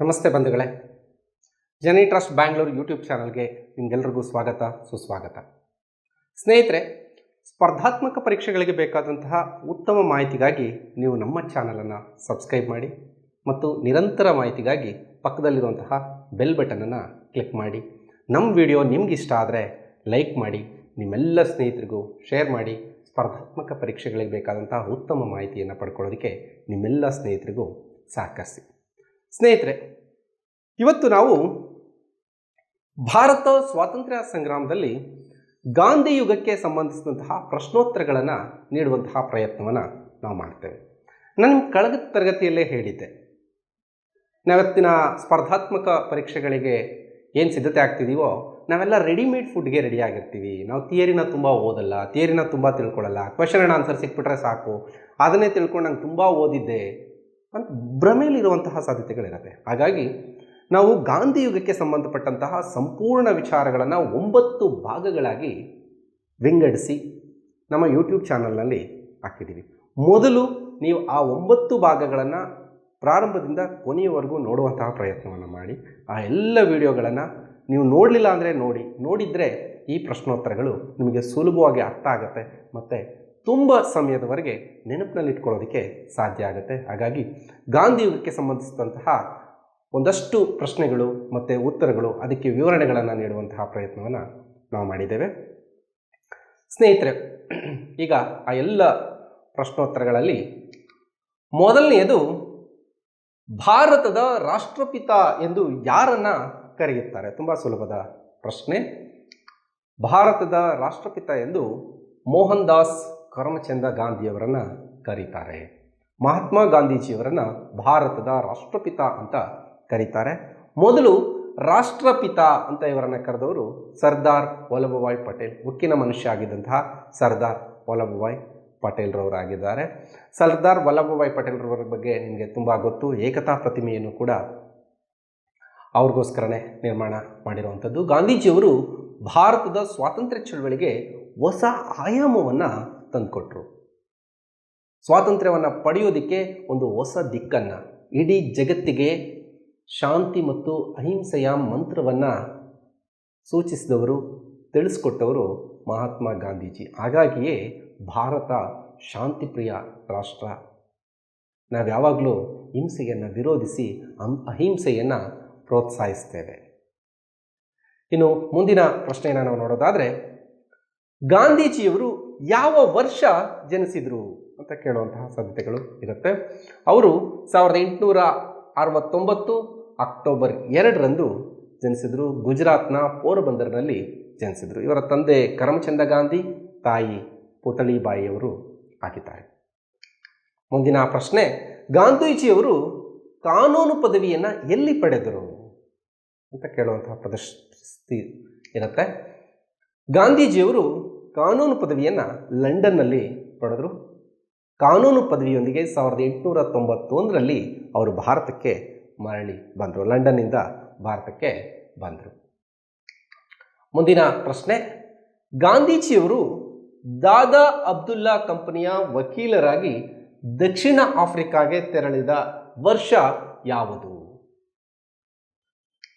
ನಮಸ್ತೆ ಬಂಧುಗಳೇ. ಜನಿ trust Bangalore YouTube ಚಾನಲ್ಗೆ ನಿಮ್ಗೆಲ್ರಿಗೂ ಸ್ವಾಗತ, ಸುಸ್ವಾಗತ. ಸ್ನೇಹಿತರೆ, ಸ್ಪರ್ಧಾತ್ಮಕ ಪರೀಕ್ಷೆಗಳಿಗೆ ಬೇಕಾದಂತಹ ಉತ್ತಮ ಮಾಹಿತಿಗಾಗಿ ನೀವು ನಮ್ಮ ಚಾನಲನ್ನು ಸಬ್ಸ್ಕ್ರೈಬ್ ಮಾಡಿ ಮತ್ತು ನಿರಂತರ ಮಾಹಿತಿಗಾಗಿ ಪಕ್ಕದಲ್ಲಿರುವಂತಹ ಬೆಲ್ ಬಟನನ್ನು ಕ್ಲಿಕ್ ಮಾಡಿ. ನಮ್ಮ ವಿಡಿಯೋ ನಿಮ್ಗೆ ಇಷ್ಟ ಆದರೆ ಲೈಕ್ ಮಾಡಿ, ನಿಮ್ಮೆಲ್ಲ ಸ್ನೇಹಿತರಿಗೂ ಶೇರ್ ಮಾಡಿ, ಸ್ಪರ್ಧಾತ್ಮಕ ಪರೀಕ್ಷೆಗಳಿಗೆ ಬೇಕಾದಂತಹ ಉತ್ತಮ ಮಾಹಿತಿಯನ್ನು ಪಡ್ಕೊಳ್ಳೋದಕ್ಕೆ ನಿಮ್ಮೆಲ್ಲ ಸ್ನೇಹಿತರಿಗೂ ಸಹಕರಿಸಿ. ಸ್ನೇಹಿತರೆ, ಇವತ್ತು ನಾವು ಭಾರತ ಸ್ವಾತಂತ್ರ್ಯ ಸಂಗ್ರಾಮದಲ್ಲಿ ಗಾಂಧಿ ಯುಗಕ್ಕೆ ಸಂಬಂಧಿಸಿದಂತಹ ಪ್ರಶ್ನೋತ್ತರಗಳನ್ನು ನೀಡುವಂತಹ ಪ್ರಯತ್ನವನ್ನು ನಾವು ಮಾಡ್ತೇವೆ. ನಾನು ಕಳೆದ ತರಗತಿಯಲ್ಲೇ ಹೇಳಿದ್ದೆ. ನಾವತ್ತಿನ ಸ್ಪರ್ಧಾತ್ಮಕ ಪರೀಕ್ಷೆಗಳಿಗೆ ಏನು ಸಿದ್ಧತೆ ಆಗ್ತಿದೀವೋ, ನಾವೆಲ್ಲ ರೆಡಿಮೇಡ್ ಫುಡ್ಗೆ ರೆಡಿ ಆಗಿರ್ತೀವಿ. ನಾವು ಥಿಯರಿನ ತುಂಬ ಓದಲ್ಲ, ಥಿಯರಿನ ತುಂಬ ತಿಳ್ಕೊಳ್ಳಲ್ಲ ಕ್ವೆಶನ್ ಆ್ಯಂಡ್ ಆನ್ಸರ್ ಸಿಕ್ಬಿಟ್ರೆ ಸಾಕು. ಅದನ್ನೇ ತಿಳ್ಕೊಂಡು ನಂಗೆ ತುಂಬ ಓದಿದ್ದೆ. ಅಂತ ಭ್ರಮೆಯಲ್ಲಿರುವಂತಹ ಸಾಧ್ಯತೆಗಳಿರುತ್ತೆ. ಹಾಗಾಗಿ ನಾವು ಗಾಂಧಿ ಯುಗಕ್ಕೆ ಸಂಬಂಧಪಟ್ಟಂತಹ ಸಂಪೂರ್ಣ ವಿಚಾರಗಳನ್ನು ಒಂಬತ್ತು ಭಾಗಗಳಾಗಿ ವಿಂಗಡಿಸಿ ನಮ್ಮ ಯೂಟ್ಯೂಬ್ ಚಾನಲ್ನಲ್ಲಿ ಹಾಕಿದ್ದೀವಿ. ಮೊದಲು ನೀವು ಆ ಒಂಬತ್ತು ಭಾಗಗಳನ್ನು ಪ್ರಾರಂಭದಿಂದ ಕೊನೆಯವರೆಗೂ ನೋಡುವಂತಹ ಪ್ರಯತ್ನವನ್ನು ಮಾಡಿ. ಆ ಎಲ್ಲ ವಿಡಿಯೋಗಳನ್ನು ನೀವು ನೋಡಲಿಲ್ಲ ಅಂದರೆ ನೋಡಿ. ನೋಡಿದರೆ ಈ ಪ್ರಶ್ನೋತ್ತರಗಳು ನಿಮಗೆ ಸುಲಭವಾಗಿ ಅರ್ಥ ಆಗುತ್ತೆ. ಮತ್ತು ತುಂಬ ಸಮಯದವರೆಗೆ ನೆನಪಿನಲ್ಲಿ ಇಟ್ಕೊಳ್ಳೋದಕ್ಕೆ ಸಾಧ್ಯ ಆಗುತ್ತೆ. ಹಾಗಾಗಿ ಗಾಂಧಿ ಯುಗಕ್ಕೆ ಸಂಬಂಧಿಸಿದಂತಹ ಒಂದಷ್ಟು ಪ್ರಶ್ನೆಗಳು ಮತ್ತು ಉತ್ತರಗಳು, ಅದಕ್ಕೆ ವಿವರಣೆಗಳನ್ನು ನೀಡುವಂತಹ ಪ್ರಯತ್ನವನ್ನು ನಾವು ಮಾಡಿದ್ದೇವೆ. ಸ್ನೇಹಿತರೆ, ಈಗ ಆ ಎಲ್ಲ ಪ್ರಶ್ನೋತ್ತರಗಳಲ್ಲಿ ಮೊದಲನೆಯದು ಭಾರತದ ರಾಷ್ಟ್ರಪಿತ ಎಂದು ಯಾರನ್ನು ಕರೆಯುತ್ತಾರೆ? ತುಂಬ ಸುಲಭದ ಪ್ರಶ್ನೆ. ಭಾರತದ ರಾಷ್ಟ್ರಪಿತ ಎಂದು ಮೋಹನ್ ದಾಸ್ ಕರಮಚಂದ ಗಾಂಧಿಯವರನ್ನು ಕರೀತಾರೆ. ಮಹಾತ್ಮ ಗಾಂಧೀಜಿಯವರನ್ನು ಭಾರತದ ರಾಷ್ಟ್ರಪಿತ ಅಂತ ಕರೀತಾರೆ. ಮೊದಲು ರಾಷ್ಟ್ರಪಿತ ಅಂತ ಇವರನ್ನು ಕರೆದವರು ಸರ್ದಾರ್ ವಲ್ಲಭಭಾಯ್ ಪಟೇಲ್, ಉಕ್ಕಿನ ಮನುಷ್ಯ ಆಗಿದ್ದಂತಹ ಸರ್ದಾರ್ ವಲ್ಲಭಭಾಯ್ ಪಟೇಲ್ರವರಾಗಿದ್ದಾರೆ. ಸರ್ದಾರ್ ವಲ್ಲಭಭಾಯ್ ಪಟೇಲ್ರವರ ಬಗ್ಗೆ ನಿಮಗೆ ತುಂಬ ಗೊತ್ತು. ಏಕತಾ ಪ್ರತಿಮೆಯನ್ನು ಕೂಡ ಅವ್ರಿಗೋಸ್ಕರನೇ ನಿರ್ಮಾಣ ಮಾಡಿರುವಂಥದ್ದು. ಗಾಂಧೀಜಿಯವರು ಭಾರತದ ಸ್ವಾತಂತ್ರ್ಯ ಚಳವಳಿಗೆ ಹೊಸ ಆಯಾಮವನ್ನು ತಂದುಕೊಟ್ರು. ಸ್ವಾತಂತ್ರ್ಯವನ್ನು ಪಡೆಯೋದಕ್ಕೆ ಒಂದು ಹೊಸ ದಿಕ್ಕನ್ನು, ಇಡೀ ಜಗತ್ತಿಗೆ ಶಾಂತಿ ಮತ್ತು ಅಹಿಂಸೆಯ ಮಂತ್ರವನ್ನು ಸೂಚಿಸಿದವರು, ತಿಳಿಸ್ಕೊಟ್ಟವರು ಮಹಾತ್ಮ ಗಾಂಧೀಜಿ. ಹಾಗಾಗಿಯೇ ಭಾರತ ಶಾಂತಿಪ್ರಿಯ ರಾಷ್ಟ್ರ. ನಾವು ಯಾವಾಗಲೂ ಹಿಂಸೆಯನ್ನು ವಿರೋಧಿಸಿ ಅಹಿಂಸೆಯನ್ನು ಪ್ರೋತ್ಸಾಹಿಸ್ತೇವೆ. ಇನ್ನು ಮುಂದಿನ ಪ್ರಶ್ನೆಯನ್ನು ನಾವು ನೋಡೋದಾದರೆ, ಗಾಂಧೀಜಿಯವರು ಯಾವ ವರ್ಷ ಜನಿಸಿದರು ಅಂತ ಕೇಳುವಂತಹ ಸಾಧ್ಯತೆಗಳು ಇರುತ್ತೆ. ಅವರು ಸಾವಿರದ ಎಂಟುನೂರ ಅರವತ್ತೊಂಬತ್ತು ಅಕ್ಟೋಬರ್ ಎರಡರಂದು ಜನಿಸಿದರು. ಗುಜರಾತ್ನ ಪೋರಬಂದರ್ನಲ್ಲಿ ಜನಿಸಿದರು. ಇವರ ತಂದೆ ಕರಮಚಂದ ಗಾಂಧಿ, ತಾಯಿ ಪುತಳಿಬಾಯಿಯವರು ಆಗಿದ್ದಾರೆ. ಮುಂದಿನ ಪ್ರಶ್ನೆ, ಗಾಂಧೀಜಿಯವರು ಕಾನೂನು ಪದವಿಯನ್ನು ಎಲ್ಲಿ ಪಡೆದರು ಅಂತ ಕೇಳುವಂತಹ ಪ್ರದರ್ಶಿ, ಇರುತ್ತೆ. ಗಾಂಧೀಜಿಯವರು ಕಾನೂನು ಪದವಿಯನ್ನು ಲಂಡನ್ನಲ್ಲಿ ಪಡೆದರು. ಕಾನೂನು ಪದವಿಯೊಂದಿಗೆ ಸಾವಿರದ ಎಂಟುನೂರ ತೊಂಬತ್ತೊಂದರಲ್ಲಿ ಅವರು ಭಾರತಕ್ಕೆ ಮರಳಿ ಬಂದರು. ಲಂಡನ್ನಿಂದ ಭಾರತಕ್ಕೆ ಬಂದರು. ಮುಂದಿನ ಪ್ರಶ್ನೆ. ಗಾಂಧೀಜಿಯವರು ದಾದಾ ಅಬ್ದುಲ್ಲಾ ಕಂಪನಿಯ ವಕೀಲರಾಗಿ ದಕ್ಷಿಣ ಆಫ್ರಿಕಾಗೆ ತೆರಳಿದ ವರ್ಷ ಯಾವುದು?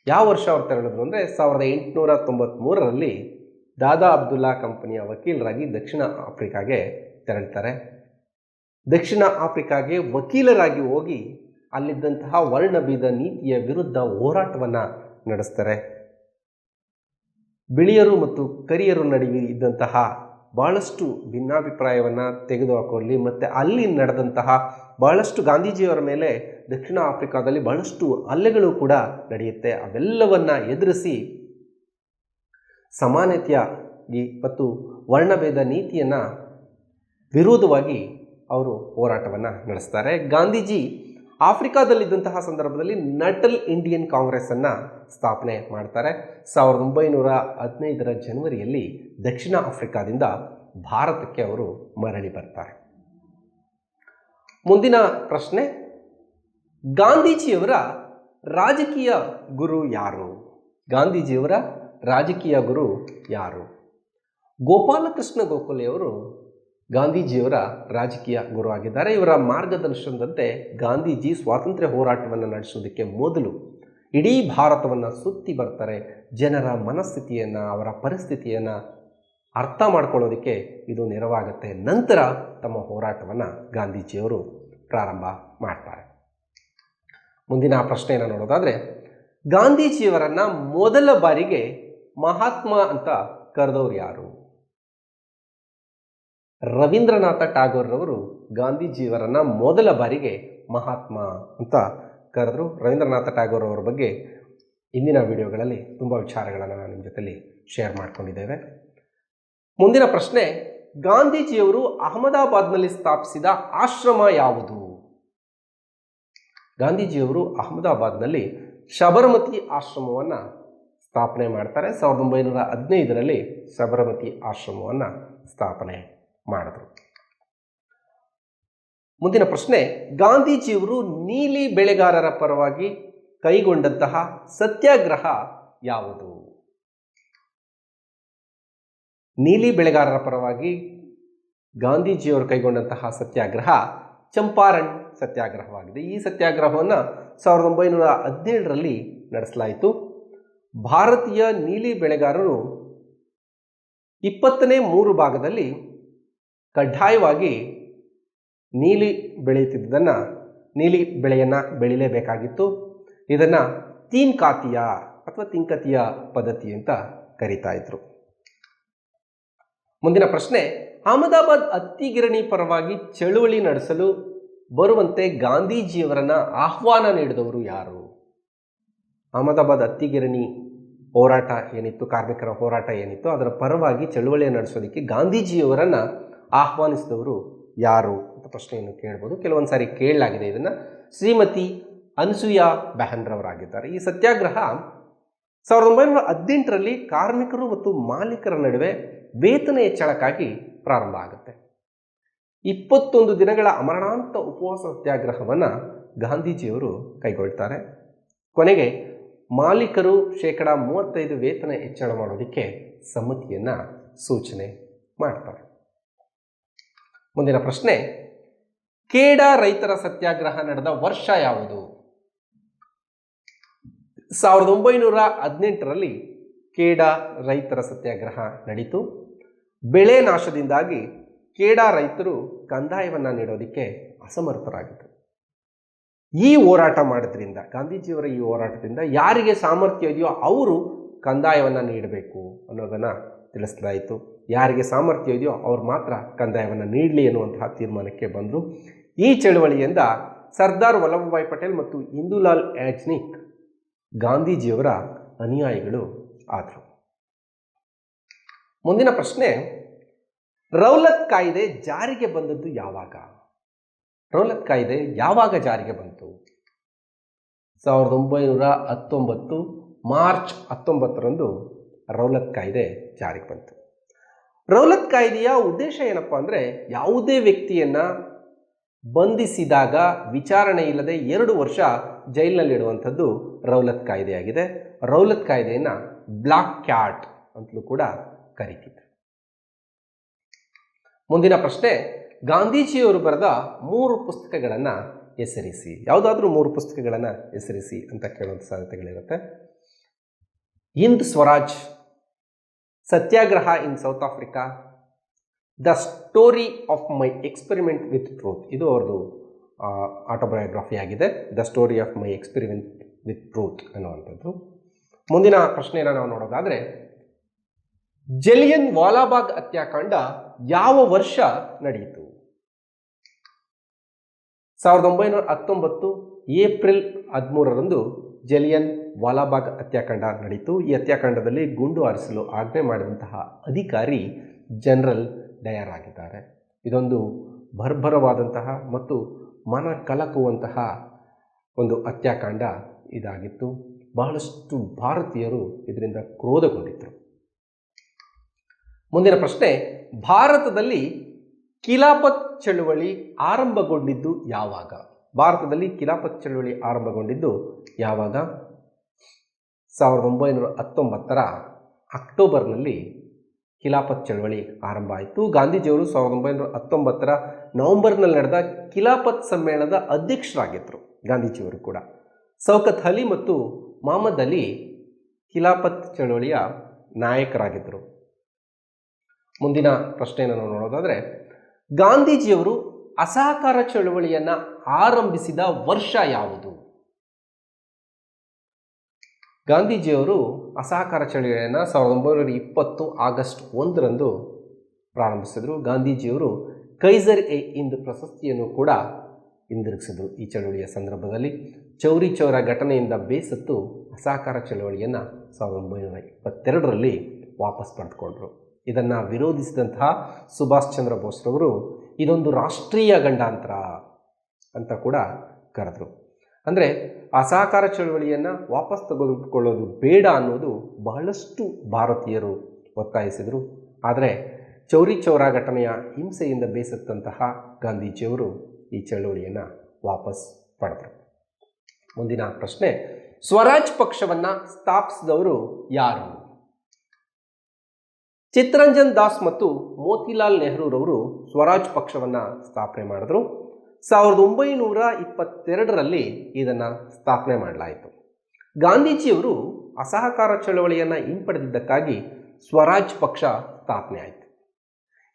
ಯಾವ ವರ್ಷ ಅವರು ತೆರಳಿದ್ರು ಅಂದರೆ ಸಾವಿರದ ಎಂಟುನೂರ ತೊಂಬತ್ತ್ಮೂರರಲ್ಲಿ ದಾದಾ ಅಬ್ದುಲ್ಲಾ ಕಂಪನಿಯ ವಕೀಲರಾಗಿ ದಕ್ಷಿಣ ಆಫ್ರಿಕಾಗೆ ತೆರಳ್ತಾರೆ ದಕ್ಷಿಣ ಆಫ್ರಿಕಾಗೆ ವಕೀಲರಾಗಿ ಹೋಗಿ ಅಲ್ಲಿದ್ದಂತಹ ವರ್ಣಭೇದ ನೀತಿಯ ವಿರುದ್ಧ ಹೋರಾಟವನ್ನು ನಡೆಸ್ತಾರೆ. ಬಿಳಿಯರು ಮತ್ತು ಕರಿಯರು ನಡುವೆ ಇದ್ದಂತಹ ಭಾಳಷ್ಟು ಭಿನ್ನಾಭಿಪ್ರಾಯವನ್ನು ತೆಗೆದುಹಾಕುವಲ್ಲಿ ಮತ್ತು ಅಲ್ಲಿ ನಡೆದಂತಹ ಬಹಳಷ್ಟು ಗಾಂಧೀಜಿಯವರ ಮೇಲೆ ದಕ್ಷಿಣ ಆಫ್ರಿಕಾದಲ್ಲಿ ಬಹಳಷ್ಟು ಹಲ್ಲೆಗಳು ಕೂಡ ನಡೆಯುತ್ತೆ. ಅವೆಲ್ಲವನ್ನು ಎದುರಿಸಿ ಸಮಾನತೆಯಾಗಿ ಮತ್ತು ವರ್ಣಭೇದ ನೀತಿಯನ್ನು ವಿರೋಧವಾಗಿ ಅವರು ಹೋರಾಟವನ್ನು ನಡೆಸ್ತಾರೆ. ಗಾಂಧೀಜಿ ಆಫ್ರಿಕಾದಲ್ಲಿದ್ದಂತಹ ಸಂದರ್ಭದಲ್ಲಿ ನಟಲ್ ಇಂಡಿಯನ್ ಕಾಂಗ್ರೆಸ್ಸನ್ನು ಸ್ಥಾಪನೆ ಮಾಡ್ತಾರೆ. ಸಾವಿರದ ಒಂಬೈನೂರ ಹದಿನೈದರ ಜನವರಿಯಲ್ಲಿ ದಕ್ಷಿಣ ಆಫ್ರಿಕಾದಿಂದ ಭಾರತಕ್ಕೆ ಅವರು ಮರಳಿ ಬರ್ತಾರೆ. ಮುಂದಿನ ಪ್ರಶ್ನೆ, ಗಾಂಧೀಜಿಯವರ ರಾಜಕೀಯ ಗುರು ಯಾರು? ಗಾಂಧೀಜಿಯವರ ರಾಜಕೀಯ ಗುರು ಯಾರು? ಗೋಪಾಲಕೃಷ್ಣ ಗೋಖಲೆಯವರು ಗಾಂಧೀಜಿಯವರ ರಾಜಕೀಯ ಗುರು ಆಗಿದ್ದಾರೆ. ಇವರ ಮಾರ್ಗದರ್ಶನದಂತೆ ಗಾಂಧೀಜಿ ಸ್ವಾತಂತ್ರ್ಯ ಹೋರಾಟವನ್ನು ನಡೆಸೋದಕ್ಕೆ ಮೊದಲು ಇಡೀ ಭಾರತವನ್ನು ಸುತ್ತಿ ಬರ್ತಾರೆ. ಜನರ ಮನಸ್ಥಿತಿಯನ್ನು, ಅವರ ಪರಿಸ್ಥಿತಿಯನ್ನು ಅರ್ಥ ಮಾಡ್ಕೊಳ್ಳೋದಕ್ಕೆ ಇದು ನೆರವಾಗುತ್ತೆ. ನಂತರ ತಮ್ಮ ಹೋರಾಟವನ್ನು ಗಾಂಧೀಜಿಯವರು ಪ್ರಾರಂಭ ಮಾಡ್ತಾರೆ. ಮುಂದಿನ ಪ್ರಶ್ನೆಯನ್ನು ನೋಡೋದಾದರೆ, ಗಾಂಧೀಜಿಯವರನ್ನು ಮೊದಲ ಬಾರಿಗೆ ಮಹಾತ್ಮ ಅಂತ ಕರೆದವ್ರು ಯಾರು? ರವೀಂದ್ರನಾಥ ಟಾಗೋರ್ರವರು ಗಾಂಧೀಜಿಯವರನ್ನು ಮೊದಲ ಬಾರಿಗೆ ಮಹಾತ್ಮ ಅಂತ ಕರೆದ್ರು. ರವೀಂದ್ರನಾಥ ಟ್ಯಾಗೋರ್ ಅವರ ಬಗ್ಗೆ ಇಂದಿನ ವಿಡಿಯೋಗಳಲ್ಲಿ ತುಂಬ ವಿಚಾರಗಳನ್ನು ನಾನು ನಿಮ್ಮ ಜೊತೆಲಿ ಶೇರ್ ಮಾಡ್ಕೊಂಡಿದ್ದೇವೆ. ಮುಂದಿನ ಪ್ರಶ್ನೆ, ಗಾಂಧೀಜಿಯವರು ಅಹಮದಾಬಾದ್ನಲ್ಲಿ ಸ್ಥಾಪಿಸಿದ ಆಶ್ರಮ ಯಾವುದು? ಗಾಂಧೀಜಿಯವರು ಅಹಮದಾಬಾದ್ನಲ್ಲಿ ಶಬರಮತಿ ಆಶ್ರಮವನ್ನು ಸ್ಥಾಪನೆ ಮಾಡ್ತಾರೆ. ಸಾವಿರದ ಒಂಬೈನೂರ ಹದಿನೈದರಲ್ಲಿ ಸಬರಮತಿ ಆಶ್ರಮವನ್ನು ಸ್ಥಾಪನೆ ಮಾಡಿದ್ರು. ಮುಂದಿನ ಪ್ರಶ್ನೆ, ಗಾಂಧೀಜಿಯವರು ನೀಲಿ ಬೆಳೆಗಾರರ ಪರವಾಗಿ ಕೈಗೊಂಡಂತಹ ಸತ್ಯಾಗ್ರಹ ಯಾವುದು? ನೀಲಿ ಬೆಳೆಗಾರರ ಪರವಾಗಿ ಗಾಂಧೀಜಿಯವರು ಕೈಗೊಂಡಂತಹ ಸತ್ಯಾಗ್ರಹ ಚಂಪಾರಣ್ ಸತ್ಯಾಗ್ರಹವಾಗಿದೆ. ಈ ಸತ್ಯಾಗ್ರಹವನ್ನು ಸಾವಿರದ ಒಂಬೈನೂರ ಹದಿನೇಳರಲ್ಲಿ ನಡೆಸಲಾಯಿತು. ಭಾರತೀಯ ನೀಲಿ ಬೆಳೆಗಾರರು ಇಪ್ಪತ್ತನೇ ಮೂರು ಭಾಗದಲ್ಲಿ ಕಡ್ಡಾಯವಾಗಿ ನೀಲಿ ಬೆಳೆಯುತ್ತಿದ್ದನ್ನು ನೀಲಿ ಬೆಳೆಯನ್ನು ಬೆಳಿಲೇಬೇಕಾಗಿತ್ತು. ಇದನ್ನು ತೀನ್ ಕಾತಿಯ ಅಥವಾ ತಿಂಕತಿಯ ಪದ್ಧತಿ ಅಂತ ಕರೀತಾ ಇದ್ರು. ಮುಂದಿನ ಪ್ರಶ್ನೆ, ಅಹಮದಾಬಾದ್ ಅತ್ತಿಗಿರಣಿ ಪರವಾಗಿ ಚಳುವಳಿ ನಡೆಸಲು ಬರುವಂತೆ ಗಾಂಧೀಜಿಯವರನ್ನು ಆಹ್ವಾನ ನೀಡಿದವರು ಯಾರು? ಅಹಮದಾಬಾದ್ ಹತ್ತಿಗಿರಣಿ ಹೋರಾಟ ಏನಿತ್ತು, ಕಾರ್ಮಿಕರ ಹೋರಾಟ ಏನಿತ್ತು, ಅದರ ಪರವಾಗಿ ಚಳುವಳಿ ನಡೆಸೋದಕ್ಕೆ ಗಾಂಧೀಜಿಯವರನ್ನು ಆಹ್ವಾನಿಸಿದವರು ಯಾರು ಅಂತ ಪ್ರಶ್ನೆಯನ್ನು ಕೇಳ್ಬೋದು. ಕೆಲವೊಂದು ಸಾರಿ ಕೇಳಲಾಗಿದೆ ಇದನ್ನು. ಶ್ರೀಮತಿ ಅನ್ಸೂಯಾ ಬೆಹನ್ರವರಾಗಿದ್ದಾರೆ ಈ ಸತ್ಯಾಗ್ರಹ ಸಾವಿರದ ಒಂಬೈನೂರ ಹದಿನೆಂಟರಲ್ಲಿ ಕಾರ್ಮಿಕರು ಮತ್ತು ಮಾಲೀಕರ ನಡುವೆ ವೇತನ ಹೆಚ್ಚಳಕ್ಕಾಗಿ ಪ್ರಾರಂಭ ಆಗುತ್ತೆ. ಇಪ್ಪತ್ತೊಂದು ದಿನಗಳ ಅಮರಣಾಂತ ಉಪವಾಸ ಸತ್ಯಾಗ್ರಹವನ್ನು ಗಾಂಧೀಜಿಯವರು ಕೈಗೊಳ್ತಾರೆ. ಕೊನೆಗೆ ಮಾಲೀಕರು ಶೇಕಡ ಮೂವತ್ತೈದು ವೇತನ ಹೆಚ್ಚಳ ಮಾಡೋದಕ್ಕೆ ಸಮ್ಮತಿಯನ್ನು ಸೂಚನೆ ಮಾಡ್ತಾರೆ. ಮುಂದಿನ ಪ್ರಶ್ನೆ, ಕೇಡ ರೈತರ ಸತ್ಯಾಗ್ರಹ ನಡೆದ ವರ್ಷ ಯಾವುದು? ಸಾವಿರದ ಒಂಬೈನೂರ ಹದಿನೆಂಟರಲ್ಲಿ ಕೇಡ ರೈತರ ಸತ್ಯಾಗ್ರಹ ನಡೀತು. ಬೆಳೆ ನಾಶದಿಂದಾಗಿ ಕೇಡ ರೈತರು ಕಂದಾಯವನ್ನು ನೀಡೋದಕ್ಕೆ ಅಸಮರ್ಥರಾಗಿದ್ದರು ಈ ಹೋರಾಟ ಮಾಡೋದ್ರಿಂದ, ಗಾಂಧೀಜಿಯವರ ಈ ಹೋರಾಟದಿಂದ ಯಾರಿಗೆ ಸಾಮರ್ಥ್ಯ ಇದೆಯೋ ಅವರು ಕಂದಾಯವನ್ನು ನೀಡಬೇಕು ಅನ್ನೋದನ್ನು ತಿಳಿಸಲಾಯಿತು. ಯಾರಿಗೆ ಸಾಮರ್ಥ್ಯ ಇದೆಯೋ ಅವ್ರು ಮಾತ್ರ ಕಂದಾಯವನ್ನು ನೀಡಲಿ ಎನ್ನುವಂತಹ ತೀರ್ಮಾನಕ್ಕೆ ಬಂದರು. ಈ ಚಳವಳಿಯಿಂದ ಸರ್ದಾರ್ ವಲ್ಲಭಭಾಯ್ ಪಟೇಲ್ ಮತ್ತು ಇಂದುಲಾಲ್ ಯಾಜ್ನಿಕ್ ಗಾಂಧೀಜಿಯವರ ಅನುಯಾಯಿಗಳು ಆದರು. ಮುಂದಿನ ಪ್ರಶ್ನೆ, ರೌಲತ್ ಕಾಯ್ದೆ ಜಾರಿಗೆ ಬಂದದ್ದು ಯಾವಾಗ? ರೌಲತ್ ಕಾಯ್ದೆ ಯಾವಾಗ ಜಾರಿಗೆ ಬಂತು? ಸಾವಿರದ ಒಂಬೈನೂರ ಹತ್ತೊಂಬತ್ತು ಮಾರ್ಚ್ ಹತ್ತೊಂಬತ್ತರಂದು ರೌಲತ್ ಕಾಯ್ದೆ ಜಾರಿಗೆ ಬಂತು. ರೌಲತ್ ಕಾಯ್ದೆಯ ಉದ್ದೇಶ ಏನಪ್ಪ ಅಂದರೆ ಯಾವುದೇ ವ್ಯಕ್ತಿಯನ್ನು ಬಂಧಿಸಿದಾಗ ವಿಚಾರಣೆ ಇಲ್ಲದೆ ಎರಡು ವರ್ಷ ಜೈಲಿನಲ್ಲಿಡುವಂಥದ್ದು ರೌಲತ್ ಕಾಯ್ದೆಯಾಗಿದೆ. ರೌಲತ್ ಕಾಯ್ದೆಯನ್ನು ಬ್ಲಾಕ್ ಕ್ಯಾಟ್ ಅಂತಲೂ ಕೂಡ ಕರೀತಿದ್ರು. ಮುಂದಿನ ಪ್ರಶ್ನೆ ಗಾಂಧೀಜಿಯವರು ಬರೆದ ಮೂರು ಪುಸ್ತಕಗಳನ್ನು ಹೆಸರಿಸಿ. ಯಾವುದಾದ್ರೂ ಮೂರು ಪುಸ್ತಕಗಳನ್ನು ಹೆಸರಿಸಿ ಅಂತ ಕೇಳುವಂಥ ಸಾಧ್ಯತೆಗಳಿರುತ್ತೆ. Hind Swaraj, Satyagraha in South Africa, the story of my experiment with truth. ಇದು ಅವ್ರದ್ದು ಆಟೋಬಯೋಗ್ರಫಿ ಆಗಿದೆ. The story of my experiment with truth ಅನ್ನುವಂಥದ್ದು. ಮುಂದಿನ ಪ್ರಶ್ನೆಯನ್ನು ನಾವು ನೋಡೋದಾದರೆ, ಜಲಿಯನ್ ವಾಲಾಬಾಗ್ ಹತ್ಯಾಕಾಂಡ ಯಾವ ವರ್ಷ ನಡೆಯಿತು ಸಾವಿರದ ಒಂಬೈನೂರ ಹತ್ತೊಂಬತ್ತು ಏಪ್ರಿಲ್ ಹದಿಮೂರರಂದು ಜಲಿಯನ್ ವಾಲಾಬಾಗ್ ಹತ್ಯಾಕಾಂಡ ನಡೆಯಿತು ಈ ಹತ್ಯಾಕಾಂಡದಲ್ಲಿ ಗುಂಡು ಹಾರಿಸಲು ಆಜ್ಞೆ ಮಾಡಿದಂತಹ ಅಧಿಕಾರಿ ಜನರಲ್ ಡಯರ್ ಆಗಿದ್ದಾರೆ ಇದೊಂದು ಭರ್ಭರವಾದಂತಹ ಮತ್ತು ಮನ ಕಲಕುವಂತಹ ಒಂದು ಹತ್ಯಾಕಾಂಡ ಇದಾಗಿತ್ತು. ಬಹಳಷ್ಟು ಭಾರತೀಯರು ಇದರಿಂದ ಕ್ರೋಧಗೊಂಡಿದ್ದರು. ಮುಂದಿನ ಪ್ರಶ್ನೆ, ಭಾರತದಲ್ಲಿ ಕಿಲಾಪತ್ ಚಳುವಳಿ ಆರಂಭಗೊಂಡಿದ್ದು ಯಾವಾಗ? ಭಾರತದಲ್ಲಿ ಕಿಲಾಪತ್ ಚಳುವಳಿ ಆರಂಭಗೊಂಡಿದ್ದು ಯಾವಾಗ? ಸಾವಿರದ ಒಂಬೈನೂರ ಹತ್ತೊಂಬತ್ತರ ಅಕ್ಟೋಬರ್ನಲ್ಲಿ ಖಿಲಾಫತ್ ಚಳವಳಿ ಆರಂಭ ಆಯಿತು. ಗಾಂಧೀಜಿಯವರು ಸಾವಿರದ ಒಂಬೈನೂರ ಹತ್ತೊಂಬತ್ತರ ನವೆಂಬರ್ನಲ್ಲಿ ನಡೆದ ಕಿಲಾಪತ್ ಸಮ್ಮೇಳನದ ಅಧ್ಯಕ್ಷರಾಗಿದ್ದರು ಗಾಂಧೀಜಿಯವರು ಕೂಡ. ಸೌಕತ್ ಅಲಿ ಮತ್ತು ಮೊಹಮ್ಮದ್ ಅಲಿ ಖಿಲಾಫತ್ ಚಳವಳಿಯ ನಾಯಕರಾಗಿದ್ದರು. ಮುಂದಿನ ಪ್ರಶ್ನೆಯನ್ನು ನಾವು ನೋಡೋದಾದರೆ ಗಾಂಧೀಜಿಯವರು ಅಸಹಕಾರ ಚಳವಳಿಯನ್ನು ಆರಂಭಿಸಿದ ವರ್ಷ ಯಾವುದು? ಗಾಂಧೀಜಿಯವರು ಅಸಹಕಾರ ಚಳವಳಿಯನ್ನು ಸಾವಿರದ ಒಂಬೈನೂರ ಇಪ್ಪತ್ತು ಆಗಸ್ಟ್ ಒಂದರಂದು ಪ್ರಾರಂಭಿಸಿದರು. ಗಾಂಧೀಜಿಯವರು ಕೈಸರ್ ಎ ಇಂದು ಪ್ರಶಸ್ತಿಯನ್ನು ಕೂಡ ಹಿಂದಿರುಗಿಸಿದರು ಈ ಚಳವಳಿಯ ಸಂದರ್ಭದಲ್ಲಿ. ಚೌರಿ ಚೌರ ಘಟನೆಯಿಂದ ಬೇಸತ್ತು ಅಸಹಕಾರ ಚಳವಳಿಯನ್ನು ಸಾವಿರದ ಒಂಬೈನೂರ ಇಪ್ಪತ್ತೆರಡರಲ್ಲಿ ವಾಪಸ್ ಪಡೆದುಕೊಂಡರು. ಇದನ್ನು ವಿರೋಧಿಸಿದಂತಹ ಸುಭಾಷ್ ಚಂದ್ರ ಬೋಸ್ರವರು ಇದೊಂದು ರಾಷ್ಟ್ರೀಯ ಗಂಡಾಂತರ ಅಂತ ಕೂಡ ಕರೆದರು. ಅಂದರೆ ಅಸಹಕಾರ ಚಳವಳಿಯನ್ನು ವಾಪಸ್ ತೆಗೆದುಕೊಳ್ಳೋದು ಬೇಡ ಅನ್ನೋದು ಬಹಳಷ್ಟು ಭಾರತೀಯರು ಒತ್ತಾಯಿಸಿದರು. ಆದರೆ ಚೌರಿ ಚೌರ ಘಟನೆಯ ಹಿಂಸೆಯಿಂದ ಬೇಸತ್ತಂತಹ ಗಾಂಧೀಜಿಯವರು ಈ ಚಳವಳಿಯನ್ನು ವಾಪಸ್ ಪಡೆದರು. ಮುಂದಿನ ಪ್ರಶ್ನೆ, ಸ್ವರಾಜ್ ಪಕ್ಷವನ್ನು ಸ್ಥಾಪಿಸಿದವರು ಯಾರು? ಚಿತ್ತರಂಜನ್ ದಾಸ್ ಮತ್ತು ಮೋತಿಲಾಲ್ ನೆಹರೂರವರು ಸ್ವರಾಜ್ ಪಕ್ಷವನ್ನು ಸ್ಥಾಪನೆ ಮಾಡಿದ್ರು. ಸಾವಿರದ ಒಂಬೈನೂರ ಇಪ್ಪತ್ತೆರಡರಲ್ಲಿ ಇದನ್ನು ಸ್ಥಾಪನೆ ಮಾಡಲಾಯಿತು. ಗಾಂಧೀಜಿಯವರು ಅಸಹಕಾರ ಚಳವಳಿಯನ್ನು ಹಿಂಪಡೆದಿದ್ದಕ್ಕಾಗಿ ಸ್ವರಾಜ್ ಪಕ್ಷ ಸ್ಥಾಪನೆ ಆಯಿತು.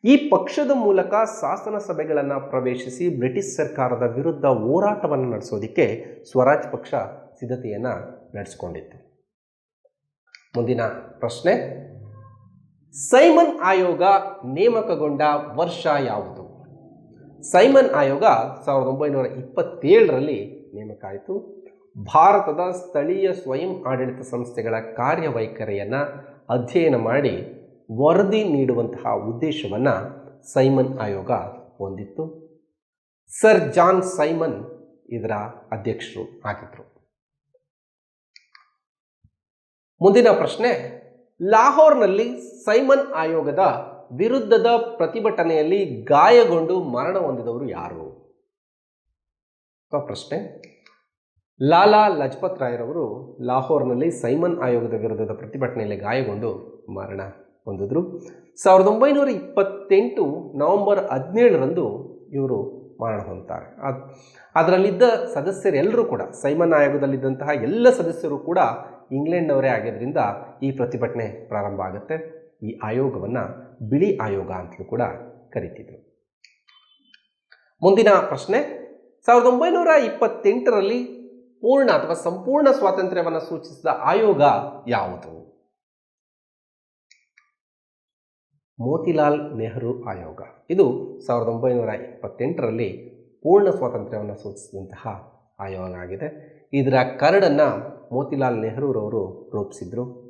ಈ ಪಕ್ಷದ ಮೂಲಕ ಶಾಸನ ಸಭೆಗಳನ್ನು ಪ್ರವೇಶಿಸಿ ಬ್ರಿಟಿಷ್ ಸರ್ಕಾರದ ವಿರುದ್ಧ ಹೋರಾಟವನ್ನು ನಡೆಸೋದಕ್ಕೆ ಸ್ವರಾಜ್ ಪಕ್ಷ ಸಿದ್ಧತೆಯನ್ನು ನಡೆಸಿಕೊಂಡಿತ್ತು. ಮುಂದಿನ ಪ್ರಶ್ನೆ ಸೈಮನ್ ಆಯೋಗ ನೇಮಕಗೊಂಡ ವರ್ಷ ಯಾವುದು? ಸೈಮನ್ ಆಯೋಗ ಸಾವಿರದ ಒಂಬೈನೂರ ಇಪ್ಪತ್ತೇಳರಲ್ಲಿ ನೇಮಕ ಆಯಿತು ಭಾರತದ ಸ್ಥಳೀಯ ಸ್ವಯಂ ಆಡಳಿತ ಸಂಸ್ಥೆಗಳ ಕಾರ್ಯವೈಖರಿಯನ್ನು ಅಧ್ಯಯನ ಮಾಡಿ ವರದಿ ನೀಡುವಂತಹ ಉದ್ದೇಶವನ್ನು ಸೈಮನ್ ಆಯೋಗ ಹೊಂದಿತ್ತು. ಸರ್ ಜಾನ್ ಸೈಮನ್ ಇದರ ಅಧ್ಯಕ್ಷರು ಆಗಿದ್ದರು ಮುಂದಿನ ಪ್ರಶ್ನೆ ಲಾಹೋರ್ನಲ್ಲಿ ಸೈಮನ್ ಆಯೋಗದ ವಿರುದ್ಧದ ಪ್ರತಿಭಟನೆಯಲ್ಲಿ ಗಾಯಗೊಂಡು ಮರಣ ಹೊಂದಿದವರು ಯಾರು? ಪ್ರಶ್ನೆ. ಲಾಲಾ ಲಜಪತ್ ರಾಯರವರು ಲಾಹೋರ್ನಲ್ಲಿ ಸೈಮನ್ ಆಯೋಗದ ವಿರುದ್ಧದ ಪ್ರತಿಭಟನೆಯಲ್ಲಿ ಗಾಯಗೊಂಡು ಮರಣ ಹೊಂದಿದ್ರು. ಸಾವಿರದ ಒಂಬೈನೂರ ಇಪ್ಪತ್ತೆಂಟು ನವೆಂಬರ್ ಹದಿನೇಳರಂದು ಇವರು ಮರಣ ಹೊಂದುತ್ತಾರೆ ಅದ್, ಅದರಲ್ಲಿದ್ದ ಸದಸ್ಯರೆಲ್ಲರೂ ಕೂಡ, ಸೈಮನ್ ಆಯೋಗದಲ್ಲಿದ್ದಂತಹ ಎಲ್ಲ ಸದಸ್ಯರು ಕೂಡ ಇಂಗ್ಲೆಂಡ್ನವರೇ ಆಗಿದ್ದರಿಂದ ಈ ಪ್ರತಿಭಟನೆ ಪ್ರಾರಂಭ ಆಗುತ್ತೆ. ಈ ಆಯೋಗವನ್ನು ಬಿಳಿ ಆಯೋಗ ಅಂತಲೂ ಕೂಡ ಕರಿತಿದ್ರು. ಮುಂದಿನ ಪ್ರಶ್ನೆ, ಸಾವಿರದ ಒಂಬೈನೂರ ಇಪ್ಪತ್ತೆಂಟರಲ್ಲಿ ಪೂರ್ಣ ಅಥವಾ ಸಂಪೂರ್ಣ ಸ್ವಾತಂತ್ರ್ಯವನ್ನು ಸೂಚಿಸಿದ ಆಯೋಗ ಯಾವುದು? ಮೋತಿಲಾಲ್ ನೆಹರು ಆಯೋಗ. ಇದು ಸಾವಿರದ ಒಂಬೈನೂರ ಇಪ್ಪತ್ತೆಂಟರಲ್ಲಿ ಪೂರ್ಣ ಸ್ವಾತಂತ್ರ್ಯವನ್ನು ಸೂಚಿಸಿದಂತಹ ಆಯೋಗ ಆಗಿದೆ. ಇದರ ಕರಡನ್ನು ಮೋತಿಲಾಲ್ ನೆಹರೂರವರು ರೂಪಿಸಿದರು.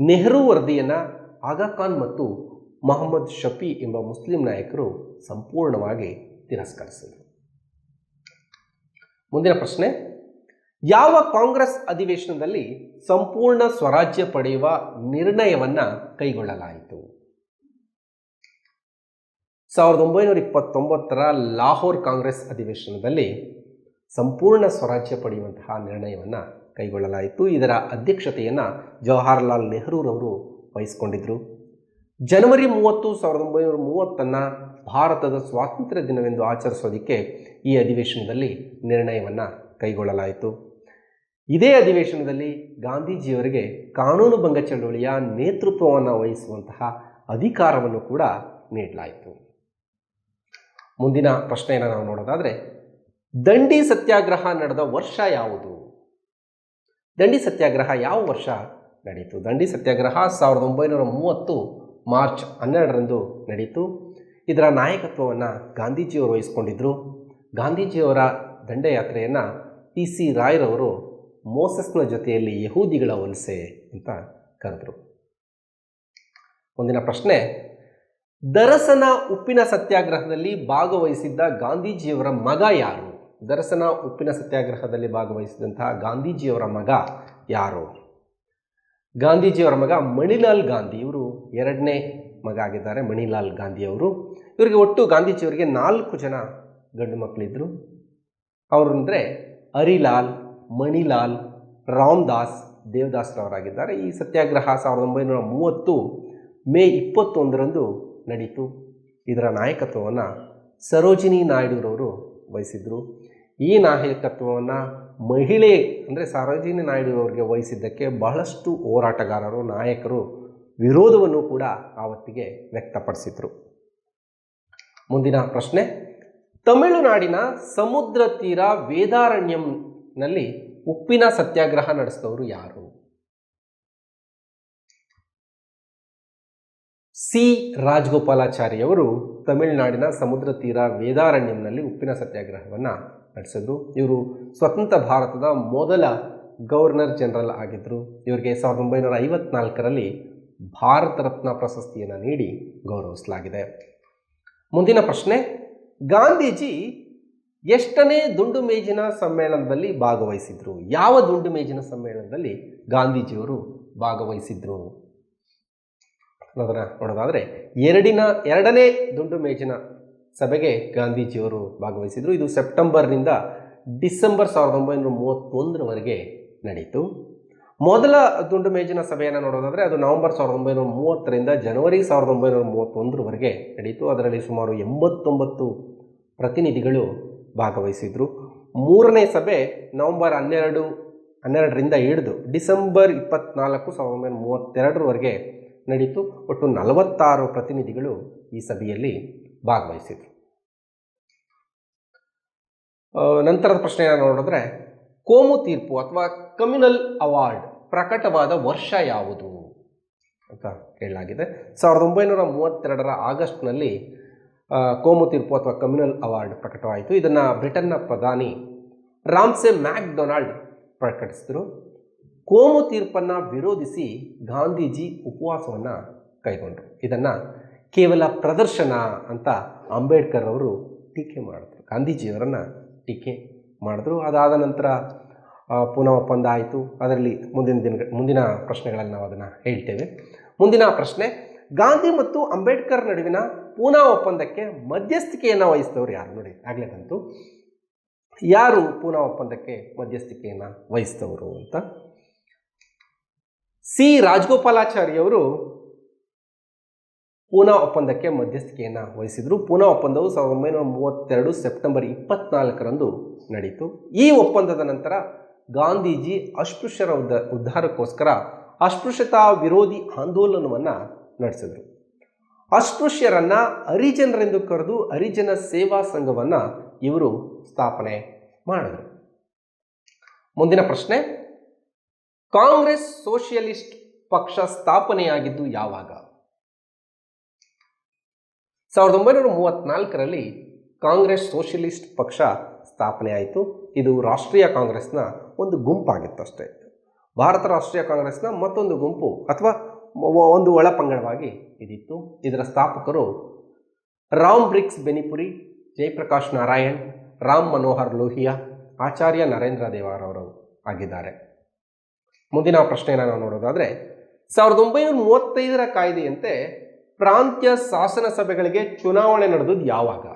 ನೆಹರು ವರದಿಯನ್ನು ಆಗಾ ಮತ್ತು ಮೊಹಮ್ಮದ್ ಶಫಿ ಎಂಬ ಮುಸ್ಲಿಂ ನಾಯಕರು ಸಂಪೂರ್ಣವಾಗಿ ತಿರಸ್ಕರಿಸಿದರು. ಮುಂದಿನ ಪ್ರಶ್ನೆ, ಯಾವ ಕಾಂಗ್ರೆಸ್ ಅಧಿವೇಶನದಲ್ಲಿ ಸಂಪೂರ್ಣ ಸ್ವರಾಜ್ಯ ಪಡೆಯುವ ನಿರ್ಣಯವನ್ನು ಕೈಗೊಳ್ಳಲಾಯಿತು? ಸಾವಿರದ ಒಂಬೈನೂರ ಇಪ್ಪತ್ತೊಂಬತ್ತರ ಲಾಹೋರ್ ಕಾಂಗ್ರೆಸ್ ಅಧಿವೇಶನದಲ್ಲಿ ಸಂಪೂರ್ಣ ಸ್ವರಾಜ್ಯ ಪಡೆಯುವಂತಹ ನಿರ್ಣಯವನ್ನು ಕೈಗೊಳ್ಳಲಾಯಿತು. ಇದರ ಅಧ್ಯಕ್ಷತೆಯನ್ನು ಜವಾಹರ್ಲಾಲ್ ನೆಹರೂರವರು ವಹಿಸಿಕೊಂಡಿದ್ದರು ಜನವರಿ ಮೂವತ್ತು, ಸಾವಿರದ ಒಂಬೈನೂರ ಮೂವತ್ತನ್ನು ಭಾರತದ ಸ್ವಾತಂತ್ರ್ಯ ದಿನವೆಂದು ಆಚರಿಸೋದಕ್ಕೆ ಈ ಅಧಿವೇಶನದಲ್ಲಿ ನಿರ್ಣಯವನ್ನು ಕೈಗೊಳ್ಳಲಾಯಿತು. ಇದೇ ಅಧಿವೇಶನದಲ್ಲಿ ಗಾಂಧೀಜಿಯವರಿಗೆ ಕಾನೂನು ಭಂಗ ಚಳವಳಿಯ ನೇತೃತ್ವವನ್ನು ವಹಿಸುವಂತಹ ಅಧಿಕಾರವನ್ನು ಕೂಡ ನೀಡಲಾಯಿತು. ಮುಂದಿನ ಪ್ರಶ್ನೆಯನ್ನು ನಾವು ನೋಡೋದಾದರೆ, ದಂಡಿ ಸತ್ಯಾಗ್ರಹ ನಡೆದ ವರ್ಷ ಯಾವುದು? ದಂಡಿ ಸತ್ಯಾಗ್ರಹ ಯಾವ ವರ್ಷ ನಡೆಯಿತು ದಂಡಿ ಸತ್ಯಾಗ್ರಹ ಸಾವಿರದ ಒಂಬೈನೂರ ಮೂವತ್ತು ಮಾರ್ಚ್ ಹನ್ನೆರಡರಂದು ನಡೆಯಿತು ಇದರ ನಾಯಕತ್ವವನ್ನು ಗಾಂಧೀಜಿಯವರು ವಹಿಸಿಕೊಂಡಿದ್ದರು ಗಾಂಧೀಜಿಯವರ ದಂಡಯಾತ್ರೆಯನ್ನು ಪಿ ಸಿ ರಾಯ್ರವರು ಮೋಸಸ್ನ ಜೊತೆಯಲ್ಲಿ ಯಹೂದಿಗಳ ವಲಸೆ ಅಂತ ಕರೆದರು. ಮುಂದಿನ ಪ್ರಶ್ನೆ, ದರಸನ ಉಪ್ಪಿನ ಸತ್ಯಾಗ್ರಹದಲ್ಲಿ ಭಾಗವಹಿಸಿದ್ದ ಗಾಂಧೀಜಿಯವರ ಮಗ ಯಾರು? ದರಸನ ಉಪ್ಪಿನ ಸತ್ಯಾಗ್ರಹದಲ್ಲಿ ಭಾಗವಹಿಸಿದಂತಹ ಗಾಂಧೀಜಿಯವರ ಮಗ ಯಾರು? ಗಾಂಧೀಜಿಯವರ ಮಗ ಮಣಿಲಾಲ್ ಗಾಂಧಿ. ಇವರು ಎರಡನೇ ಮಗ ಆಗಿದ್ದಾರೆ, ಮಣಿಲಾಲ್ ಗಾಂಧಿಯವರು ಇವರಿಗೆ ಒಟ್ಟು ಗಾಂಧೀಜಿಯವರಿಗೆ ನಾಲ್ಕು ಜನ ಗಂಡು ಮಕ್ಕಳಿದ್ದರು ಅವರು ಅಂದರೆ ಹರಿಲಾಲ್ ಮಣಿಲಾಲ್, ರಾಮದಾಸ್ ದೇವದಾಸ್ರವರಾಗಿದ್ದಾರೆ ಈ ಸತ್ಯಾಗ್ರಹ ಸಾವಿರದ ಒಂಬೈನೂರ ಮೂವತ್ತು ಮೇ ಇಪ್ಪತ್ತೊಂದರಂದು ನಡೀತು. ಇದರ ನಾಯಕತ್ವವನ್ನು ಸರೋಜಿನಿ ನಾಯ್ಡುರವರು ವಹಿಸಿದ್ರು. ಈ ನಾಯಕತ್ವವನ್ನು ಮಹಿಳೆ ಅಂದರೆ ಸರೋಜಿನಿ ನಾಯ್ಡುರವರಿಗೆ ವಹಿಸಿದ್ದಕ್ಕೆ ಬಹಳಷ್ಟು ಹೋರಾಟಗಾರರು, ನಾಯಕರು ವಿರೋಧವನ್ನು ಕೂಡ ಆವತ್ತಿಗೆ ವ್ಯಕ್ತಪಡಿಸಿದರು. ಮುಂದಿನ ಪ್ರಶ್ನೆ, ತಮಿಳುನಾಡಿನ ಸಮುದ್ರ ತೀರ ವೇದಾರಣ್ಯಂನಲ್ಲಿ ಉಪ್ಪಿನ ಸತ್ಯಾಗ್ರಹ ನಡೆಸಿದವರು ಯಾರು? ಸಿ. ರಾಜಗೋಪಾಲಾಚಾರಿಯವರು ತಮಿಳುನಾಡಿನ ಸಮುದ್ರ ತೀರ ವೇದಾರಣ್ಯಂನಲ್ಲಿ ಉಪ್ಪಿನ ಸತ್ಯಾಗ್ರಹವನ್ನು ನಡೆಸಿದ್ರು. ಇವರು ಸ್ವತಂತ್ರ ಭಾರತದ ಮೊದಲ ಗವರ್ನರ್ ಜನರಲ್ ಆಗಿದ್ದರು ಇವರಿಗೆ ಸಾವಿರದ ಒಂಬೈನೂರ ಐವತ್ನಾಲ್ಕರಲ್ಲಿ ಭಾರತ ರತ್ನ ಪ್ರಶಸ್ತಿಯನ್ನು ನೀಡಿ ಗೌರವಿಸಲಾಗಿದೆ. ಮುಂದಿನ ಪ್ರಶ್ನೆ, ಗಾಂಧೀಜಿ ಎಷ್ಟನೇ ದುಂಡು ಮೇಜಿನ ಸಮ್ಮೇಳನದಲ್ಲಿ ಭಾಗವಹಿಸಿದ್ರು? ಯಾವ ದುಂಡು ಮೇಜಿನ ಸಮ್ಮೇಳನದಲ್ಲಿ ಗಾಂಧೀಜಿಯವರು ಭಾಗವಹಿಸಿದ್ರು? ಅನ್ನೋದನ್ನು ನೋಡೋದಾದರೆ, ಎರಡಿನ, ಎರಡನೇ ದುಂಡು ಮೇಜಿನ ಸಭೆಗೆ ಗಾಂಧೀಜಿಯವರು ಭಾಗವಹಿಸಿದರು. ಇದು ಸೆಪ್ಟೆಂಬರ್ನಿಂದ ಡಿಸೆಂಬರ್ ಸಾವಿರದ ಒಂಬೈನೂರ ಮೂವತ್ತೊಂದರವರೆಗೆ ನಡೆಯಿತು ಮೊದಲ ದುಂಡು ಮೇಜಿನ ಸಭೆಯನ್ನು ನೋಡೋದಾದರೆ ಅದು ನವೆಂಬರ್ ಸಾವಿರದ ಒಂಬೈನೂರ ಮೂವತ್ತರಿಂದ ಜನವರಿ ಸಾವಿರದ ಒಂಬೈನೂರ ಮೂವತ್ತೊಂದರವರೆಗೆ ನಡೆಯಿತು ಅದರಲ್ಲಿ ಸುಮಾರು ಎಂಬತ್ತೊಂಬತ್ತು ಪ್ರತಿನಿಧಿಗಳು ಭಾಗವಹಿಸಿದರು. ಮೂರನೇ ಸಭೆ ನವೆಂಬರ್ ಹನ್ನೆರಡು, ಹನ್ನೆರಡರಿಂದ ಹಿಡಿದು ಡಿಸೆಂಬರ್ ಇಪ್ಪತ್ನಾಲ್ಕು ಸಾವಿರದ ಒಂಬೈನೂರ ಮೂವತ್ತೆರಡರವರೆಗೆ ನಡೀತು. ಒಟ್ಟು ನಲವತ್ತಾರು ಪ್ರತಿನಿಧಿಗಳು ಈ ಸಭೆಯಲ್ಲಿ ಭಾಗವಹಿಸಿದರು. ನಂತರದ ಪ್ರಶ್ನೆಯನ್ನು ನೋಡಿದ್ರೆ, ಕೋಮು ತೀರ್ಪು ಅಥವಾ ಕಮ್ಯುನಲ್ ಅವಾರ್ಡ್ ಪ್ರಕಟವಾದ ವರ್ಷ ಯಾವುದು ಅಂತ ಕೇಳಲಾಗಿದೆ. ಸಾವಿರದ ಒಂಬೈನೂರ ಮೂವತ್ತೆರಡರ ಆಗಸ್ಟ್ನಲ್ಲಿ ಕೋಮು ತೀರ್ಪು ಅಥವಾ ಕಮ್ಯುನಲ್ ಅವಾರ್ಡ್ ಪ್ರಕಟವಾಯಿತು. ಇದನ್ನು ಬ್ರಿಟನ್ನ ಪ್ರಧಾನಿ ರಾಮ್ಸೆ ಮ್ಯಾಕ್ ಡೊನಾಲ್ಡ್ ಪ್ರಕಟಿಸಿದರು. ಕೋಮು ತೀರ್ಪನ್ನು ವಿರೋಧಿಸಿ ಗಾಂಧೀಜಿ ಉಪವಾಸವನ್ನು ಕೈಗೊಂಡರು. ಇದನ್ನು ಕೇವಲ ಪ್ರದರ್ಶನ ಅಂತ ಅಂಬೇಡ್ಕರ್ ಅವರು ಟೀಕೆ ಮಾಡಿದ್ರು. ಗಾಂಧೀಜಿಯವರನ್ನು ಟೀಕೆ ಮಾಡಿದ್ರು. ಅದಾದ ನಂತರ ಪುನಃ ಒಪ್ಪಂದ ಆಯಿತು ಅದರಲ್ಲಿ ಮುಂದಿನ ದಿನ ಮುಂದಿನ ಪ್ರಶ್ನೆಗಳಲ್ಲಿ ನಾವು ಅದನ್ನು ಹೇಳ್ತೇವೆ. ಮುಂದಿನ ಪ್ರಶ್ನೆ, ಗಾಂಧಿ ಮತ್ತು ಅಂಬೇಡ್ಕರ್ ನಡುವಿನ ಪೂನಾ ಒಪ್ಪಂದಕ್ಕೆ ಮಧ್ಯಸ್ಥಿಕೆಯನ್ನು ವಹಿಸಿದವರು ಯಾರು ನೋಡಿ, ಆಗಲೇ ಬಂತು. ಯಾರು ಪೂನಾ ಒಪ್ಪಂದಕ್ಕೆ ಮಧ್ಯಸ್ಥಿಕೆಯನ್ನು ವಹಿಸಿದವರು ಅಂತ? ಸಿ. ರಾಜಗೋಪಾಲಾಚಾರಿಯವರು ಪೂನಾ ಒಪ್ಪಂದಕ್ಕೆ ಮಧ್ಯಸ್ಥಿಕೆಯನ್ನು ವಹಿಸಿದರು. ಪೂನಾ ಒಪ್ಪಂದವು ಸಾವಿರದ ಒಂಬೈನೂರ ಮೂವತ್ತೆರಡು ಸೆಪ್ಟೆಂಬರ್ ಇಪ್ಪತ್ನಾಲ್ಕರಂದು ನಡೆಯಿತು ಈ ಒಪ್ಪಂದದ ನಂತರ ಗಾಂಧೀಜಿ ಅಸ್ಪೃಶ್ಯರ ಉದ್ದ, ಉದ್ಧಾರಕ್ಕೋಸ್ಕರ ಅಸ್ಪೃಶ್ಯತಾ ವಿರೋಧಿ ಆಂದೋಲನವನ್ನು ನಡೆಸಿದರು. ಅಸ್ಪೃಶ್ಯರನ್ನು ಹರಿಜನರೆಂದು ಕರೆದು ಹರಿಜನ ಸೇವಾ ಸಂಘವನ್ನು ಇವರು ಸ್ಥಾಪನೆ ಮಾಡಿದರು. ಮುಂದಿನ ಪ್ರಶ್ನೆ, ಕಾಂಗ್ರೆಸ್ ಸೋಷಿಯಲಿಸ್ಟ್ ಪಕ್ಷ ಸ್ಥಾಪನೆಯಾಗಿದ್ದು ಯಾವಾಗ? ಸಾವಿರದ ಒಂಬೈನೂರ ಮೂವತ್ತ್ನಾಲ್ಕರಲ್ಲಿ ಕಾಂಗ್ರೆಸ್ ಸೋಷಿಯಲಿಸ್ಟ್ ಪಕ್ಷ ಸ್ಥಾಪನೆ ಆಯಿತು. ಇದು ರಾಷ್ಟ್ರೀಯ ಕಾಂಗ್ರೆಸ್ನ ಒಂದು ಗುಂಪಾಗಿತ್ತು ಅಷ್ಟೇ ಭಾರತ ರಾಷ್ಟ್ರೀಯ ಕಾಂಗ್ರೆಸ್ನ ಮತ್ತೊಂದು ಗುಂಪು ಅಥವಾ ಒಂದು ಒಳಪಂಗಡವಾಗಿ ಇದಿತ್ತು. ಇದರ ಸ್ಥಾಪಕರು ರಾಮ್ ಬ್ರಿಕ್ಸ್ ಬೆನಿಪುರಿ, ಜಯಪ್ರಕಾಶ್ ನಾರಾಯಣ್, ರಾಮ್ ಮನೋಹರ್ ಲೋಹಿಯಾ, ಆಚಾರ್ಯ ನರೇಂದ್ರ ದೇವರವರು ಆಗಿದ್ದಾರೆ. ಮುಂದಿನ ಪ್ರಶ್ನೆಯನ್ನು ನಾವು ನೋಡೋದಾದರೆ, ಸಾವಿರದ ಒಂಬೈನೂರ ಮೂವತ್ತೈದರ ಕಾಯ್ದೆಯಂತೆ ಪ್ರಾಂತ್ಯ ಶಾಸನ ಸಭೆಗಳಿಗೆ ಚುನಾವಣೆ ನಡೆದದ್ದು ಯಾವಾಗ?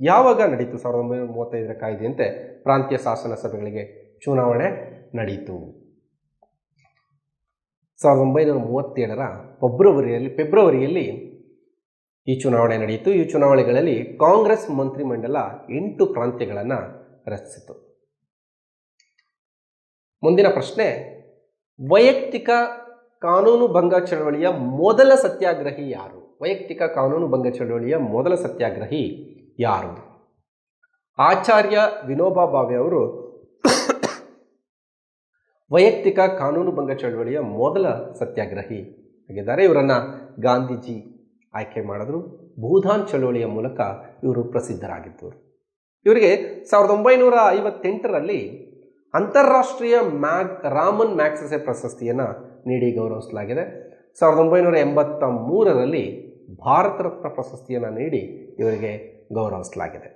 ಯಾವಾಗ ನಡೀತು ಸಾವಿರದ ಒಂಬೈನೂರ ಮೂವತ್ತೈದರ ಕಾಯ್ದೆಯಂತೆ ಪ್ರಾಂತ್ಯ ಶಾಸನ ಸಭೆಗಳಿಗೆ ಚುನಾವಣೆ ನಡೀತು? ಸಾವಿರದ ಒಂಬೈನೂರ ಮೂವತ್ತೇಳರ ಫೆಬ್ರವರಿಯಲ್ಲಿ ಫೆಬ್ರವರಿಯಲ್ಲಿ ಈ ಚುನಾವಣೆ ನಡೆಯಿತು ಈ ಚುನಾವಣೆಗಳಲ್ಲಿ ಕಾಂಗ್ರೆಸ್ ಮಂತ್ರಿಮಂಡಲ ಎಂಟು ಪ್ರಾಂತ್ಯಗಳನ್ನು ರಚಿಸಿತು. ಮುಂದಿನ ಪ್ರಶ್ನೆ, ವೈಯಕ್ತಿಕ ಕಾನೂನು ಭಂಗ ಚಳವಳಿಯ ಮೊದಲ ಸತ್ಯಾಗ್ರಹಿ ಯಾರು? ವೈಯಕ್ತಿಕ ಕಾನೂನು ಭಂಗ ಚಳವಳಿಯ ಮೊದಲ ಸತ್ಯಾಗ್ರಹಿ ಯಾರು? ಆಚಾರ್ಯ ವಿನೋಬಾ ಭಾವೆ ಅವರು ವೈಯಕ್ತಿಕ ಕಾನೂನು ಭಂಗ ಚಳವಳಿಯ ಮೊದಲ ಸತ್ಯಾಗ್ರಹಿ ಆಗಿದ್ದಾರೆ. ಇವರನ್ನು ಗಾಂಧೀಜಿ ಆಯ್ಕೆ ಮಾಡಿದ್ರು. ಭೂದಾನ್ ಚಳವಳಿಯ ಮೂಲಕ ಇವರು ಪ್ರಸಿದ್ಧರಾಗಿದ್ದರು ಇವರಿಗೆ ಸಾವಿರದ ಒಂಬೈನೂರ ಐವತ್ತೆಂಟರಲ್ಲಿ ಅಂತಾರಾಷ್ಟ್ರೀಯ ಮ್ಯಾಗ್ ರಾಮನ್ ಮ್ಯಾಕ್ಸಸೆ ಪ್ರಶಸ್ತಿಯನ್ನು ನೀಡಿ ಗೌರವಿಸಲಾಗಿದೆ. ಸಾವಿರದ ಒಂಬೈನೂರ ಎಂಬತ್ತ ಮೂರರಲ್ಲಿ ಭಾರತ ರತ್ನ ಪ್ರಶಸ್ತಿಯನ್ನು ನೀಡಿ ಇವರಿಗೆ ಗೌರವಿಸಲಾಗಿದೆ.